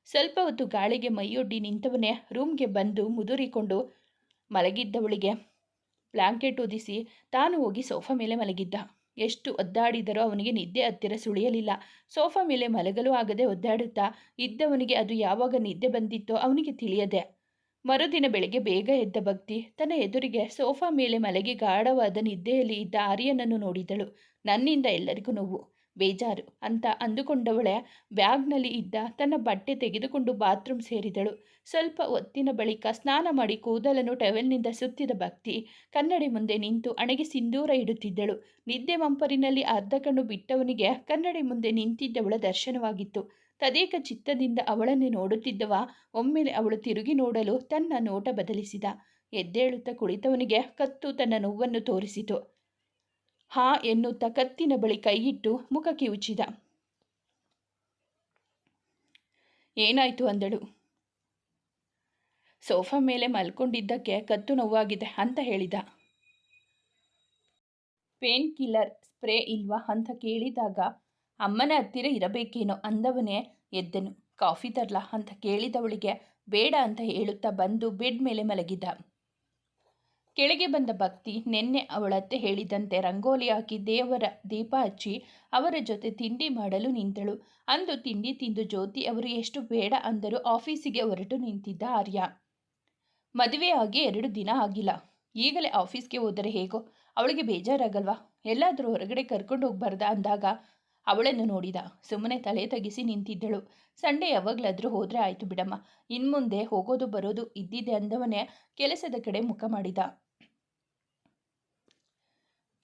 ಸ್ವಲ್ಪ ಹೊತ್ತು ಗಾಳಿಗೆ ಮೈಯೊಡ್ಡಿ ನಿಂತವನೇ ರೂಮ್ಗೆ ಬಂದು ಮುದುರಿಕೊಂಡು ಮಲಗಿದ್ದವಳಿಗೆ ಬ್ಲ್ಯಾಂಕೆಟ್ ಒದಿಸಿ ತಾನು ಹೋಗಿ ಸೋಫಾ ಮೇಲೆ ಮಲಗಿದ್ದ. ಎಷ್ಟು ಒದ್ದಾಡಿದರೂ ಅವನಿಗೆ ನಿದ್ದೆ ಹತ್ತಿರ ಸುಳಿಯಲಿಲ್ಲ. ಸೋಫಾ ಮೇಲೆ ಮಲಗಲು ಆಗದೆ ಒದ್ದಾಡುತ್ತಾ ಇದ್ದವನಿಗೆ ಅದು ಯಾವಾಗ ನಿದ್ದೆ ಬಂದಿತ್ತೋ ಅವನಿಗೆ ತಿಳಿಯದೆ. ಮರುದಿನ ಬೆಳಗ್ಗೆ ಬೇಗ ಎದ್ದ ಭಕ್ತಿ ತನ್ನ ಎದುರಿಗೆ ಸೋಫಾ ಮೇಲೆ ಮಲಗಿ ಗಾಢವಾದ ನಿದ್ದೆಯಲ್ಲಿ ಇದ್ದ ಆರ್ಯನನ್ನು ನೋಡಿದಳು. ನನ್ನಿಂದ ಎಲ್ಲರಿಗೂ ನೋವು. ಬೇಜಾರು ಅಂತ ಅಂದುಕೊಂಡವಳೆ ಬ್ಯಾಗ್ನಲ್ಲಿ ಇದ್ದ ತನ್ನ ಬಟ್ಟೆ ತೆಗೆದುಕೊಂಡು ಬಾತ್ರೂಮ್ ಸೇರಿದಳು. ಸ್ವಲ್ಪ ಹೊತ್ತಿನ ಬಳಿಕ ಸ್ನಾನ ಮಾಡಿ ಕೂದಲನ್ನು ಟವೆಲ್ನಿಂದ ಸುತ್ತಿದ ಭಕ್ತಿ ಕನ್ನಡಿ ಮುಂದೆ ನಿಂತು ಅಣಗೆ ಸಿಂಧೂರ ಇಡುತ್ತಿದ್ದಳು. ನಿದ್ದೆ ಮಂಪರಿನಲ್ಲಿ ಅರ್ಧ ಕಣ್ಣು ಬಿಟ್ಟವನಿಗೆ ಕನ್ನಡಿ ಮುಂದೆ ನಿಂತಿದ್ದವಳ ದರ್ಶನವಾಗಿತ್ತು. ತದೇಕ ಚಿತ್ತದಿಂದ ಅವಳನ್ನೇ ನೋಡುತ್ತಿದ್ದವ ಒಮ್ಮೆಲೆ ಅವಳು ತಿರುಗಿ ನೋಡಲು ತನ್ನ ನೋಟ ಬದಲಿಸಿದ. ಎದ್ದೇಳುತ್ತಾ ಕುಳಿತವನಿಗೆ ಕತ್ತು ತನ್ನ ನೋವನ್ನು ತೋರಿಸಿತು. ಹಾ ಎನ್ನುತ್ತಾ ಕತ್ತಿನ ಬಳಿ ಕೈಯಿಟ್ಟು ಮುಖ ಕಿವುಚಿದ ಏನಾಯ್ತು ಅಂದಳು? ಸೋಫಾ ಮೇಲೆ ಮಲ್ಕೊಂಡಿದ್ದಕ್ಕೆ ಕತ್ತು ನೋವಾಗಿದೆ ಅಂತ ಹೇಳಿದ. ಪೇನ್ ಕಿಲ್ಲರ್ ಸ್ಪ್ರೇ ಇಲ್ವಾ ಅಂತ ಕೇಳಿದಾಗ ಅಮ್ಮನ ಹತ್ತಿರ ಇರಬೇಕೇನೋ ಅಂದವನೇ ಎದ್ದನು. ಕಾಫಿ ತರ್ಲಾ ಅಂತ ಕೇಳಿದವಳಿಗೆ ಬೇಡ ಅಂತ ಹೇಳುತ್ತಾ ಬಂದು ಬೆಡ್ ಮೇಲೆ ಮಲಗಿದ. ಕೆಳಗೆ ಬಂದ ಭಕ್ತಿ ನಿನ್ನೆ ಅವಳತ್ತೆ ಹೇಳಿದಂತೆ ರಂಗೋಲಿ ಹಾಕಿ ದೇವರ ದೀಪ ಹಚ್ಚಿ ಅವರ ಜೊತೆ ತಿಂಡಿ ಮಾಡಲು ನಿಂತಳು. ಅಂದು ತಿಂಡಿ ತಿಂದು ಜ್ಯೋತಿ ಅವರು ಎಷ್ಟು ಬೇಡ ಅಂದರೂ ಆಫೀಸಿಗೆ ಹೊರಟು ನಿಂತಿದ್ದ ಆರ್ಯ. ಮದುವೆ ಆಗಿ ಎರಡು ದಿನ ಆಗಿಲ್ಲ. ಈಗಲೇ ಆಫೀಸ್ಗೆ ಹೋದರೆ ಹೇಗೋ? ಅವಳಿಗೆ ಬೇಜಾರಾಗಲ್ವಾ? ಎಲ್ಲಾದರೂ ಹೊರಗಡೆ ಕರ್ಕೊಂಡು ಹೋಗ್ಬಾರ್ದ ಅಂದಾಗ ಅವಳನ್ನು ನೋಡಿದ. ಸುಮ್ಮನೆ ತಲೆ ತಗಿಸಿ ನಿಂತಿದ್ದಳು. ಸಂಡೇ ಯಾವಾಗಲಾದರೂ ಹೋದರೆ ಆಯಿತು ಬಿಡಮ್ಮ. ಇನ್ಮುಂದೆ ಹೋಗೋದು ಬರೋದು ಇದ್ದಿದ್ದೆ ಅಂದವನೇ ಕೆಲಸದ ಕಡೆ ಮುಖ ಮಾಡಿದ.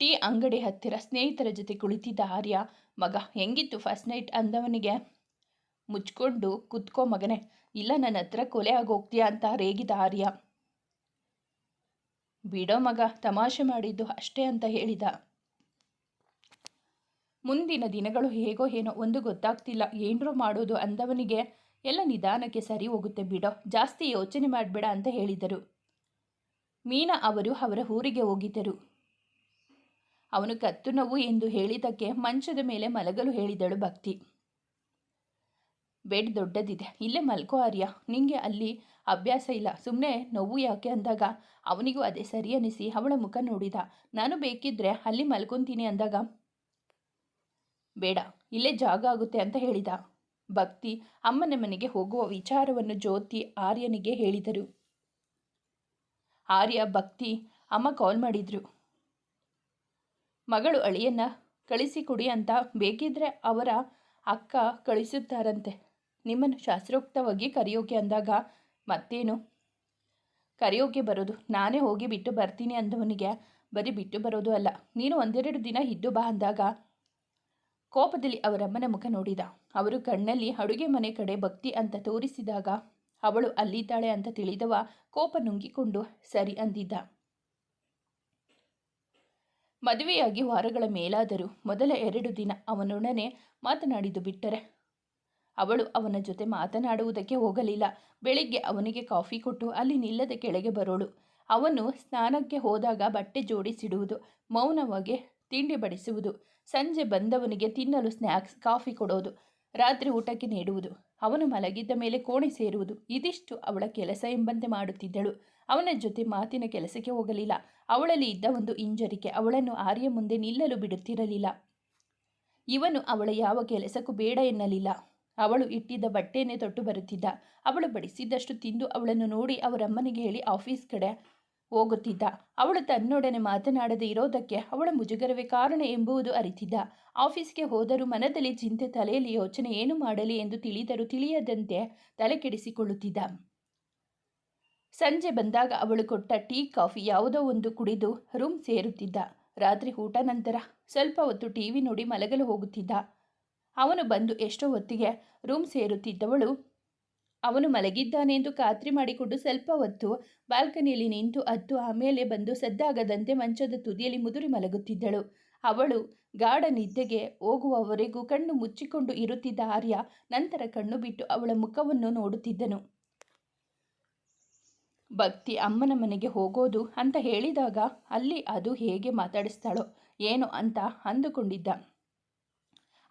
ಟೀ ಅಂಗಡಿ ಹತ್ತಿರ ಸ್ನೇಹಿತರ ಜೊತೆ ಕುಳಿತಿದ್ದ ಆರ್ಯ, ಮಗ, ಹೆಂಗಿತ್ತು ಫಸ್ಟ್ ನೈಟ್ ಅಂದವನಿಗೆ, ಮುಚ್ಕೊಂಡು ಕುತ್ಕೋ ಮಗನೇ, ಇಲ್ಲ ನನ್ನ ಹತ್ರ ಕೊಲೆ ಆಗೋಗ್ತೀಯಾ ಅಂತ ರೇಗಿದ ಆರ್ಯ. ಬಿಡೋ ಮಗ, ತಮಾಷೆ ಮಾಡಿದ್ದು ಅಷ್ಟೇ, ಅಂತ ಹೇಳಿದ. ಮುಂದಿನ ದಿನಗಳು ಹೇಗೋ ಏನೋ ಒಂದು ಗೊತ್ತಾಗ್ತಿಲ್ಲ, ಏನರೋ ಮಾಡೋದು? ಅಂದವನಿಗೆ, ಎಲ್ಲ ನಿಧಾನಕ್ಕೆ ಸರಿ ಹೋಗುತ್ತೆ ಬಿಡೋ, ಜಾಸ್ತಿ ಯೋಚನೆ ಮಾಡಬೇಡ, ಅಂತ ಹೇಳಿದರು. ಮೀನಾ ಅವರು ಅವರ ಊರಿಗೆ ಹೋಗಿದ್ದರು. ಅವನು ಕತ್ತು ನೋವು ಎಂದು ಹೇಳಿದ್ದಕ್ಕೆ ಮಂಚದ ಮೇಲೆ ಮಲಗಲು ಹೇಳಿದಳು ಭಕ್ತಿ. ಬೆಡ್ ದೊಡ್ಡದಿದೆ. ಇಲ್ಲೇ ಮಲ್ಕೋ ಆರ್ಯ. ನಿಂಗೆ ಅಲ್ಲಿ ಅಭ್ಯಾಸ ಇಲ್ಲ. ಸುಮ್ಮನೆ ನೋವು ಯಾಕೆ ಅಂದಾಗ, ಅವನಿಗೂ ಅದೇ ಸರಿ ಅನಿಸಿ ಅವಳ ಮುಖ ನೋಡಿದ. ನಾನು ಬೇಕಿದ್ರೆ ಅಲ್ಲಿ ಮಲ್ಕೊತೀನಿ ಅಂದಾಗ, ಬೇಡ, ಇಲ್ಲೇ ಜಾಗ ಆಗುತ್ತೆ ಅಂತ ಹೇಳಿದ. ಭಕ್ತಿ ಅಮ್ಮನ ಮನೆಗೆ ಹೋಗುವ ವಿಚಾರವನ್ನು ಜ್ಯೋತಿ ಆರ್ಯನಿಗೆ ಹೇಳಿದರು. ಆರ್ಯ, ಭಕ್ತಿ, ಅಮ್ಮ ಕಾಲ್ ಮಾಡಿದ್ರು. ಮಗಳು ಅಳಿಯನ್ನ ಕಳಿಸಿಕೊಡಿ ಅಂತ ಬೇಕಿದ್ರೆ ಅವರ ಅಕ್ಕ ಕಳಿಸುತ್ತಾರಂತೆ. ನಿಮ್ಮನ್ನು ಶಾಸ್ತ್ರೋಕ್ತವಾಗಿ ಕರೆಯೋಕೆ ಅಂದಾಗ ಮತ್ತೇನು? ಕರೆಯೋಕೆ ಬರೋದು. ನಾನೇ ಹೋಗಿ ಬಿಟ್ಟು ಬರ್ತೀನಿ ಅಂದವನಿಗೆ ಬರೀ ಬಿಟ್ಟು ಬರೋದು ಅಲ್ಲ. ನೀನು ಒಂದೆರಡು ದಿನ ಇದ್ದು ಬಾ ಅಂದಾಗ ಕೋಪದಲ್ಲಿ ಅವರಮ್ಮನ ಮುಖ ನೋಡಿದ. ಅವರು ಕಣ್ಣಲ್ಲಿ ಅಡುಗೆ ಮನೆ ಕಡೆ ಭಕ್ತಿ ಅಂತ ತೋರಿಸಿದಾಗ ಅವಳು ಅಲ್ಲಿದ್ದಾಳೆ ಅಂತ ತಿಳಿದವ ಕೋಪ ನುಂಗಿಕೊಂಡು ಸರಿ ಅಂದಿದ್ದ. ಮದುವೆಯಾಗಿ ವಾರಗಳ ಮೇಲಾದರೂ ಮೊದಲ ಎರಡು ದಿನ ಅವನೊಡನೆ ಮಾತನಾಡಿದ್ದು ಬಿಟ್ಟರೆ. ಅವಳು ಅವನ ಜೊತೆ ಮಾತನಾಡುವುದಕ್ಕೆ ಹೋಗಲಿಲ್ಲ. ಬೆಳಿಗ್ಗೆ ಅವನಿಗೆ ಕಾಫಿ ಕೊಟ್ಟು ಅಲ್ಲಿ ನಿಲ್ಲದೆ ಕೆಳಗೆ ಬರೋಳು. ಅವನು ಸ್ನಾನಕ್ಕೆ ಹೋದಾಗ ಬಟ್ಟೆ ಜೋಡಿಸಿಡುವುದು, ಮೌನವಾಗಿ ತಿಂಡಿ ಬಡಿಸುವುದು, ಸಂಜೆ ಬಂದವನಿಗೆ ತಿನ್ನಲು ಸ್ನ್ಯಾಕ್ಸ್ ಕಾಫಿ ಕೊಡೋದು, ರಾತ್ರಿ ಊಟಕ್ಕೆ ನೀಡುವುದು, ಅವನು ಮಲಗಿದ್ದ ಮೇಲೆ ಕೋಣೆ ಸೇರುವುದು, ಇದಿಷ್ಟು ಅವಳ ಕೆಲಸ ಎಂಬಂತೆ ಮಾಡುತ್ತಿದ್ದಳು. ಅವನ ಜೊತೆ ಮಾತಿನ ಕೆಲಸಕ್ಕೆ ಹೋಗಲಿಲ್ಲ. ಅವಳಲ್ಲಿ ಇದ್ದ ಒಂದು ಹಿಂಜರಿಕೆ ಅವಳನ್ನು ಆರ್ಯ ಮುಂದೆ ನಿಲ್ಲಲು ಬಿಡುತ್ತಿರಲಿಲ್ಲ. ಇವನು ಅವಳ ಯಾವ ಕೆಲಸಕ್ಕೂ ಬೇಡ ಎನ್ನಲಿಲ್ಲ. ಅವಳು ಇಟ್ಟಿದ್ದ ಬಟ್ಟೆಯನ್ನೇ ತೊಟ್ಟು ಬರುತ್ತಿದ್ದ. ಅವಳು ಬಡಿಸಿದ್ದಷ್ಟು ತಿಂದು ಅವಳನ್ನು ನೋಡಿ ಅವರಮ್ಮನಿಗೆ ಹೇಳಿ ಆಫೀಸ್ ಕಡೆ ಹೋಗುತ್ತಿದ್ದ. ಅವಳು ತನ್ನೊಡನೆ ಮಾತನಾಡದೆ ಇರೋದಕ್ಕೆ ಅವಳ ಮುಜುಗರವೇ ಕಾರಣ ಎಂಬುವುದು ಅರಿತಿದ್ದ. ಆಫೀಸ್ಗೆ ಹೋದರೂ ಮನದಲ್ಲಿ ಚಿಂತೆ, ತಲೆಯಲ್ಲಿ ಯೋಚನೆ ಏನು ಮಾಡಲಿ ಎಂದು ತಿಳಿದರೂ ತಿಳಿಯದಂತೆ ತಲೆ ಕೆಡಿಸಿಕೊಳ್ಳುತ್ತಿದ್ದ. ಸಂಜೆ ಬಂದಾಗ ಅವಳು ಕೊಟ್ಟ ಟೀ, ಕಾಫಿ ಯಾವುದೋ ಒಂದು ಕುಡಿದು ರೂಮ್ ಸೇರುತ್ತಿದ್ದ. ರಾತ್ರಿ ಊಟ ನಂತರ ಸ್ವಲ್ಪ ಹೊತ್ತು ಟಿವಿ ನೋಡಿ ಮಲಗಲು ಹೋಗುತ್ತಿದ್ದ. ಅವನು ಬಂದು ಎಷ್ಟೋ ಹೊತ್ತಿಗೆ ರೂಮ್ ಸೇರುತ್ತಿದ್ದವಳು. ಅವನು ಮಲಗಿದ್ದಾನೆ ಎಂದು ಖಾತ್ರಿ ಮಾಡಿಕೊಂಡು ಸ್ವಲ್ಪ ಹೊತ್ತು ಬಾಲ್ಕನಿಯಲ್ಲಿ ನಿಂತು ಹತ್ತು, ಆಮೇಲೆ ಬಂದು ಸದ್ದಾಗದಂತೆ ಮಂಚದ ತುದಿಯಲ್ಲಿ ಮುದುರಿ ಮಲಗುತ್ತಿದ್ದಳು. ಅವಳು ಗಾಢ ನಿದ್ದೆಗೆ ಹೋಗುವವರೆಗೂ ಕಣ್ಣು ಮುಚ್ಚಿಕೊಂಡು ಇರುತ್ತಿದ್ದ ಆರ್ಯ ನಂತರ ಕಣ್ಣು ಬಿಟ್ಟು ಅವಳ ಮುಖವನ್ನು ನೋಡುತ್ತಿದ್ದನು. ಭಕ್ತಿ ಅಮ್ಮನ ಮನೆಗೆ ಹೋಗೋದು ಅಂತ ಹೇಳಿದಾಗ ಅಲ್ಲಿ ಅದು ಹೇಗೆ ಮಾತಾಡಿಸ್ತಾಳೋ ಏನು ಅಂತ ಅಂದುಕೊಂಡಿದ್ದ.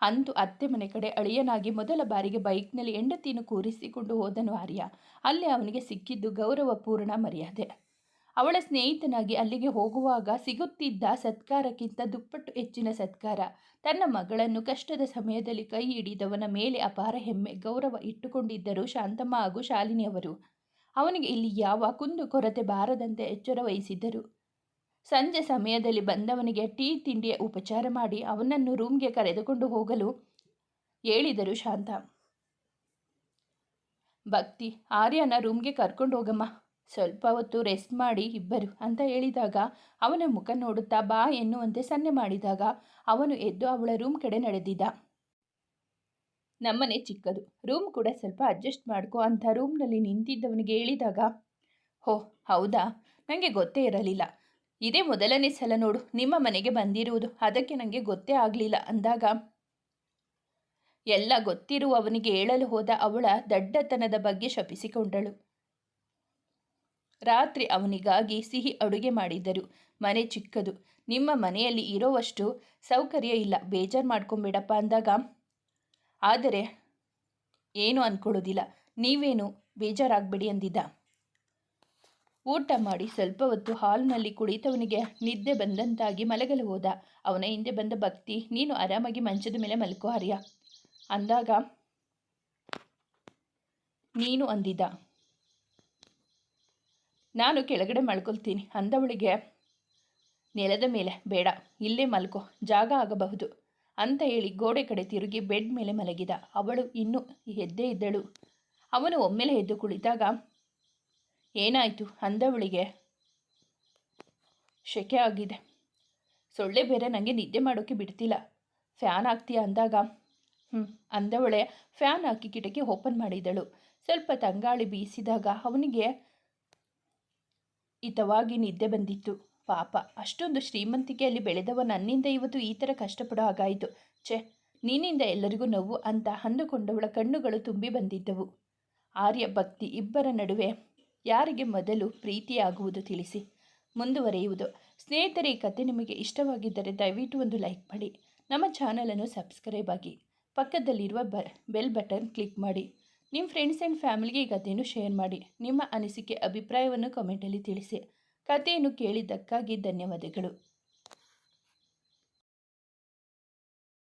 ಅಂತೂ ಅತ್ತೆ ಮನೆ ಕಡೆ ಅಳಿಯನಾಗಿ ಮೊದಲ ಬಾರಿಗೆ ಬೈಕ್ನಲ್ಲಿ ಹೆಂಡತಿಯನ್ನು ಕೂರಿಸಿಕೊಂಡು ಹೋದನು ಆರ್ಯ. ಅಲ್ಲಿ ಅವನಿಗೆ ಸಿಕ್ಕಿದ್ದು ಗೌರವಪೂರ್ಣ ಮರ್ಯಾದೆ. ಅವಳ ಸ್ನೇಹಿತನಾಗಿ ಅಲ್ಲಿಗೆ ಹೋಗುವಾಗ ಸಿಗುತ್ತಿದ್ದ ಸತ್ಕಾರಕ್ಕಿಂತ ದುಪ್ಪಟ್ಟು ಹೆಚ್ಚಿನ ಸತ್ಕಾರ. ತನ್ನ ಮಗಳನ್ನು ಕಷ್ಟದ ಸಮಯದಲ್ಲಿ ಕೈ ಹಿಡಿದವನ ಮೇಲೆ ಅಪಾರ ಹೆಮ್ಮೆ, ಗೌರವ ಇಟ್ಟುಕೊಂಡಿದ್ದರು ಶಾಂತಮ್ಮ ಹಾಗೂ ಶಾಲಿನಿಯವರು. ಅವನಿಗೆ ಇಲ್ಲಿ ಯಾವ ಕುಂದು ಕೊರತೆ ಬಾರದಂತೆ ಎಚ್ಚರ ವಹಿಸಿದ್ದರು ಸಂಜೆ ಸಮಯದಲ್ಲಿ ಬಂದವನಿಗೆ ಟೀ ತಿಂಡಿಯ ಉಪಚಾರ ಮಾಡಿ ಅವನನ್ನು ರೂಮ್ಗೆ ಕರೆದುಕೊಂಡು ಹೋಗಲು ಹೇಳಿದರು ಶಾಂತ. ಭಕ್ತಿ, ಆರ್ಯನ ರೂಮ್ಗೆ ಕರ್ಕೊಂಡು ಹೋಗಮ್ಮ. ಸ್ವಲ್ಪ ಹೊತ್ತು ರೆಸ್ಟ್ ಮಾಡಿ ಇಬ್ಬರು ಅಂತ ಹೇಳಿದಾಗ ಅವನ ಮುಖ ನೋಡುತ್ತಾ ಬಾ ಎನ್ನುವಂತೆ ಸನ್ನೆ ಮಾಡಿದಾಗ ಅವನು ಎದ್ದು ಅವಳ ರೂಮ್ ಕಡೆ ನಡೆದಿದ್ದ. ನಮ್ಮನೆ ಚಿಕ್ಕದು. ರೂಮ್ ಕೂಡ ಸ್ವಲ್ಪ ಅಡ್ಜಸ್ಟ್ ಮಾಡ್ಕೊ ಅಂತ ರೂಮ್ನಲ್ಲಿ ನಿಂತಿದ್ದವನಿಗೆ ಹೇಳಿದಾಗ, ಹೋ, ಹೌದಾ? ನನಗೆ ಗೊತ್ತೇ ಇರಲಿಲ್ಲ. ಇದೇ ಮೊದಲನೇ ಸಲ ನೋಡು, ನಿಮ್ಮ ಮನೆಗೆ ಬಂದಿರುವುದು. ಅದಕ್ಕೆ ನನಗೆ ಗೊತ್ತೇ ಆಗಲಿಲ್ಲ ಅಂದಾಗ, ಎಲ್ಲ ಗೊತ್ತಿರುವವನಿಗೆ ಹೇಳಲು ಹೋದ ಅವಳ ದಡ್ಡತನದ ಬಗ್ಗೆ ಶಪಿಸಿಕೊಂಡಳು. ರಾತ್ರಿ ಅವನಿಗಾಗಿ ಸಿಹಿ ಅಡುಗೆ ಮಾಡಿದ್ದರು. ಮನೆ ಚಿಕ್ಕದು. ನಿಮ್ಮ ಮನೆಯಲ್ಲಿ ಇರೋವಷ್ಟು ಸೌಕರ್ಯ ಇಲ್ಲ. ಬೇಜಾರು ಮಾಡ್ಕೊಂಬೇಡಪ್ಪ ಅಂದಾಗ ಆದರೆ ಏನು ಅಂದ್ಕೊಳ್ಳೋದಿಲ್ಲ ನೀವೇನು ಬೇಜಾರಾಗಬೇಡಿ ಅಂದಿದ್ದ. ಊಟ ಮಾಡಿ ಸ್ವಲ್ಪ ಹೊತ್ತು ಹಾಲ್ನಲ್ಲಿ ಕುಳಿತವನಿಗೆ ನಿದ್ದೆ ಬಂದಂತಾಗಿ ಮಲಗಲು ಹೋದ. ಅವನ ಹಿಂದೆ ಬಂದ ಭಕ್ತಿ, ನೀನು ಆರಾಮಾಗಿ ಮಂಚದ ಮೇಲೆ ಮಲ್ಕೋ ಹರಿಯ ಅಂದಾಗ ನೀನು ಅಂದಿದ್ದ. ನಾನು ಕೆಳಗಡೆ ಮಲ್ಕೊಳ್ತೀನಿ. ಅಂದವಳಿಗೆ ನೆಲದ ಮೇಲೆ ಬೇಡ, ಇಲ್ಲೇ ಮಲ್ಕೋ, ಜಾಗ ಆಗಬಹುದು. ಅಂತ ಹೇಳಿ ಗೋಡೆ ಕಡೆ ತಿರುಗಿ ಬೆಡ್ ಮೇಲೆ ಮಲಗಿದ. ಅವಳು ಇನ್ನೂ ಎದ್ದೇ ಇದ್ದಳು. ಅವನು ಒಮ್ಮೆಲೆ ಎದ್ದು ಕುಳಿತಾಗ, ಏನಾಯಿತು ಅಂದವಳಿಗೆ ಶೆಕೆ ಆಗಿದೆ. ಸೊಳ್ಳೆ ಬೇರೆ ನನಗೆ ನಿದ್ದೆ ಮಾಡೋಕ್ಕೆ ಬಿಡ್ತಿಲ್ಲ. ಫ್ಯಾನ್ ಹಾಕ್ತೀಯ ಅಂದಾಗ ಹ್ಞೂ ಅಂದವಳೆ ಫ್ಯಾನ್ ಹಾಕಿ ಕಿಟಕಿ ಓಪನ್ ಮಾಡಿದಳು. ಸ್ವಲ್ಪ ತಂಗಾಳಿ ಬೀಸಿದಾಗ ಅವನಿಗೆ ಹಿತವಾಗಿ ನಿದ್ದೆ ಬಂದಿತ್ತು. ಪಾಪ, ಅಷ್ಟೊಂದು ಶ್ರೀಮಂತಿಕೆಯಲ್ಲಿ ಬೆಳೆದವ ನನ್ನಿಂದ ಇವತ್ತು ಈ ಥರ ಕಷ್ಟಪಡೋ ಹಾಗಾಯಿತು. ಛೆ, ನಿನ್ನಿಂದ ಎಲ್ಲರಿಗೂ ನೋವು ಅಂತ ಅಂದುಕೊಂಡವಳ ಕಣ್ಣುಗಳು ತುಂಬಿ ಬಂದಿದ್ದವು. ಆರ್ಯ, ಭಕ್ತಿ ಇಬ್ಬರ ನಡುವೆ ಯಾರಿಗೆ ಮೊದಲು ಪ್ರೀತಿಯಾಗುವುದು ತಿಳಿಸಿ. ಮುಂದುವರೆಯುವುದು. ಸ್ನೇಹಿತರೆ, ಈ ಕತೆ ನಿಮಗೆ ಇಷ್ಟವಾಗಿದ್ದರೆ ದಯವಿಟ್ಟು ಒಂದು ಲೈಕ್ ಮಾಡಿ. ನಮ್ಮ ಚಾನಲನ್ನು ಸಬ್ಸ್ಕ್ರೈಬ್ ಆಗಿ. ಪಕ್ಕದಲ್ಲಿರುವ ಬ ಬೆಲ್ ಬಟನ್ ಕ್ಲಿಕ್ ಮಾಡಿ. ನಿಮ್ಮ ಫ್ರೆಂಡ್ಸ್ ಆ್ಯಂಡ್ ಫ್ಯಾಮಿಲಿಗೆ ಈ ಕಥೆಯನ್ನು ಶೇರ್ ಮಾಡಿ. ನಿಮ್ಮ ಅನಿಸಿಕೆ, ಅಭಿಪ್ರಾಯವನ್ನು ಕಮೆಂಟಲ್ಲಿ ತಿಳಿಸಿ. ಕಥೆಯನ್ನು ಕೇಳಿದ್ದಕ್ಕಾಗಿ ಧನ್ಯವಾದಗಳು.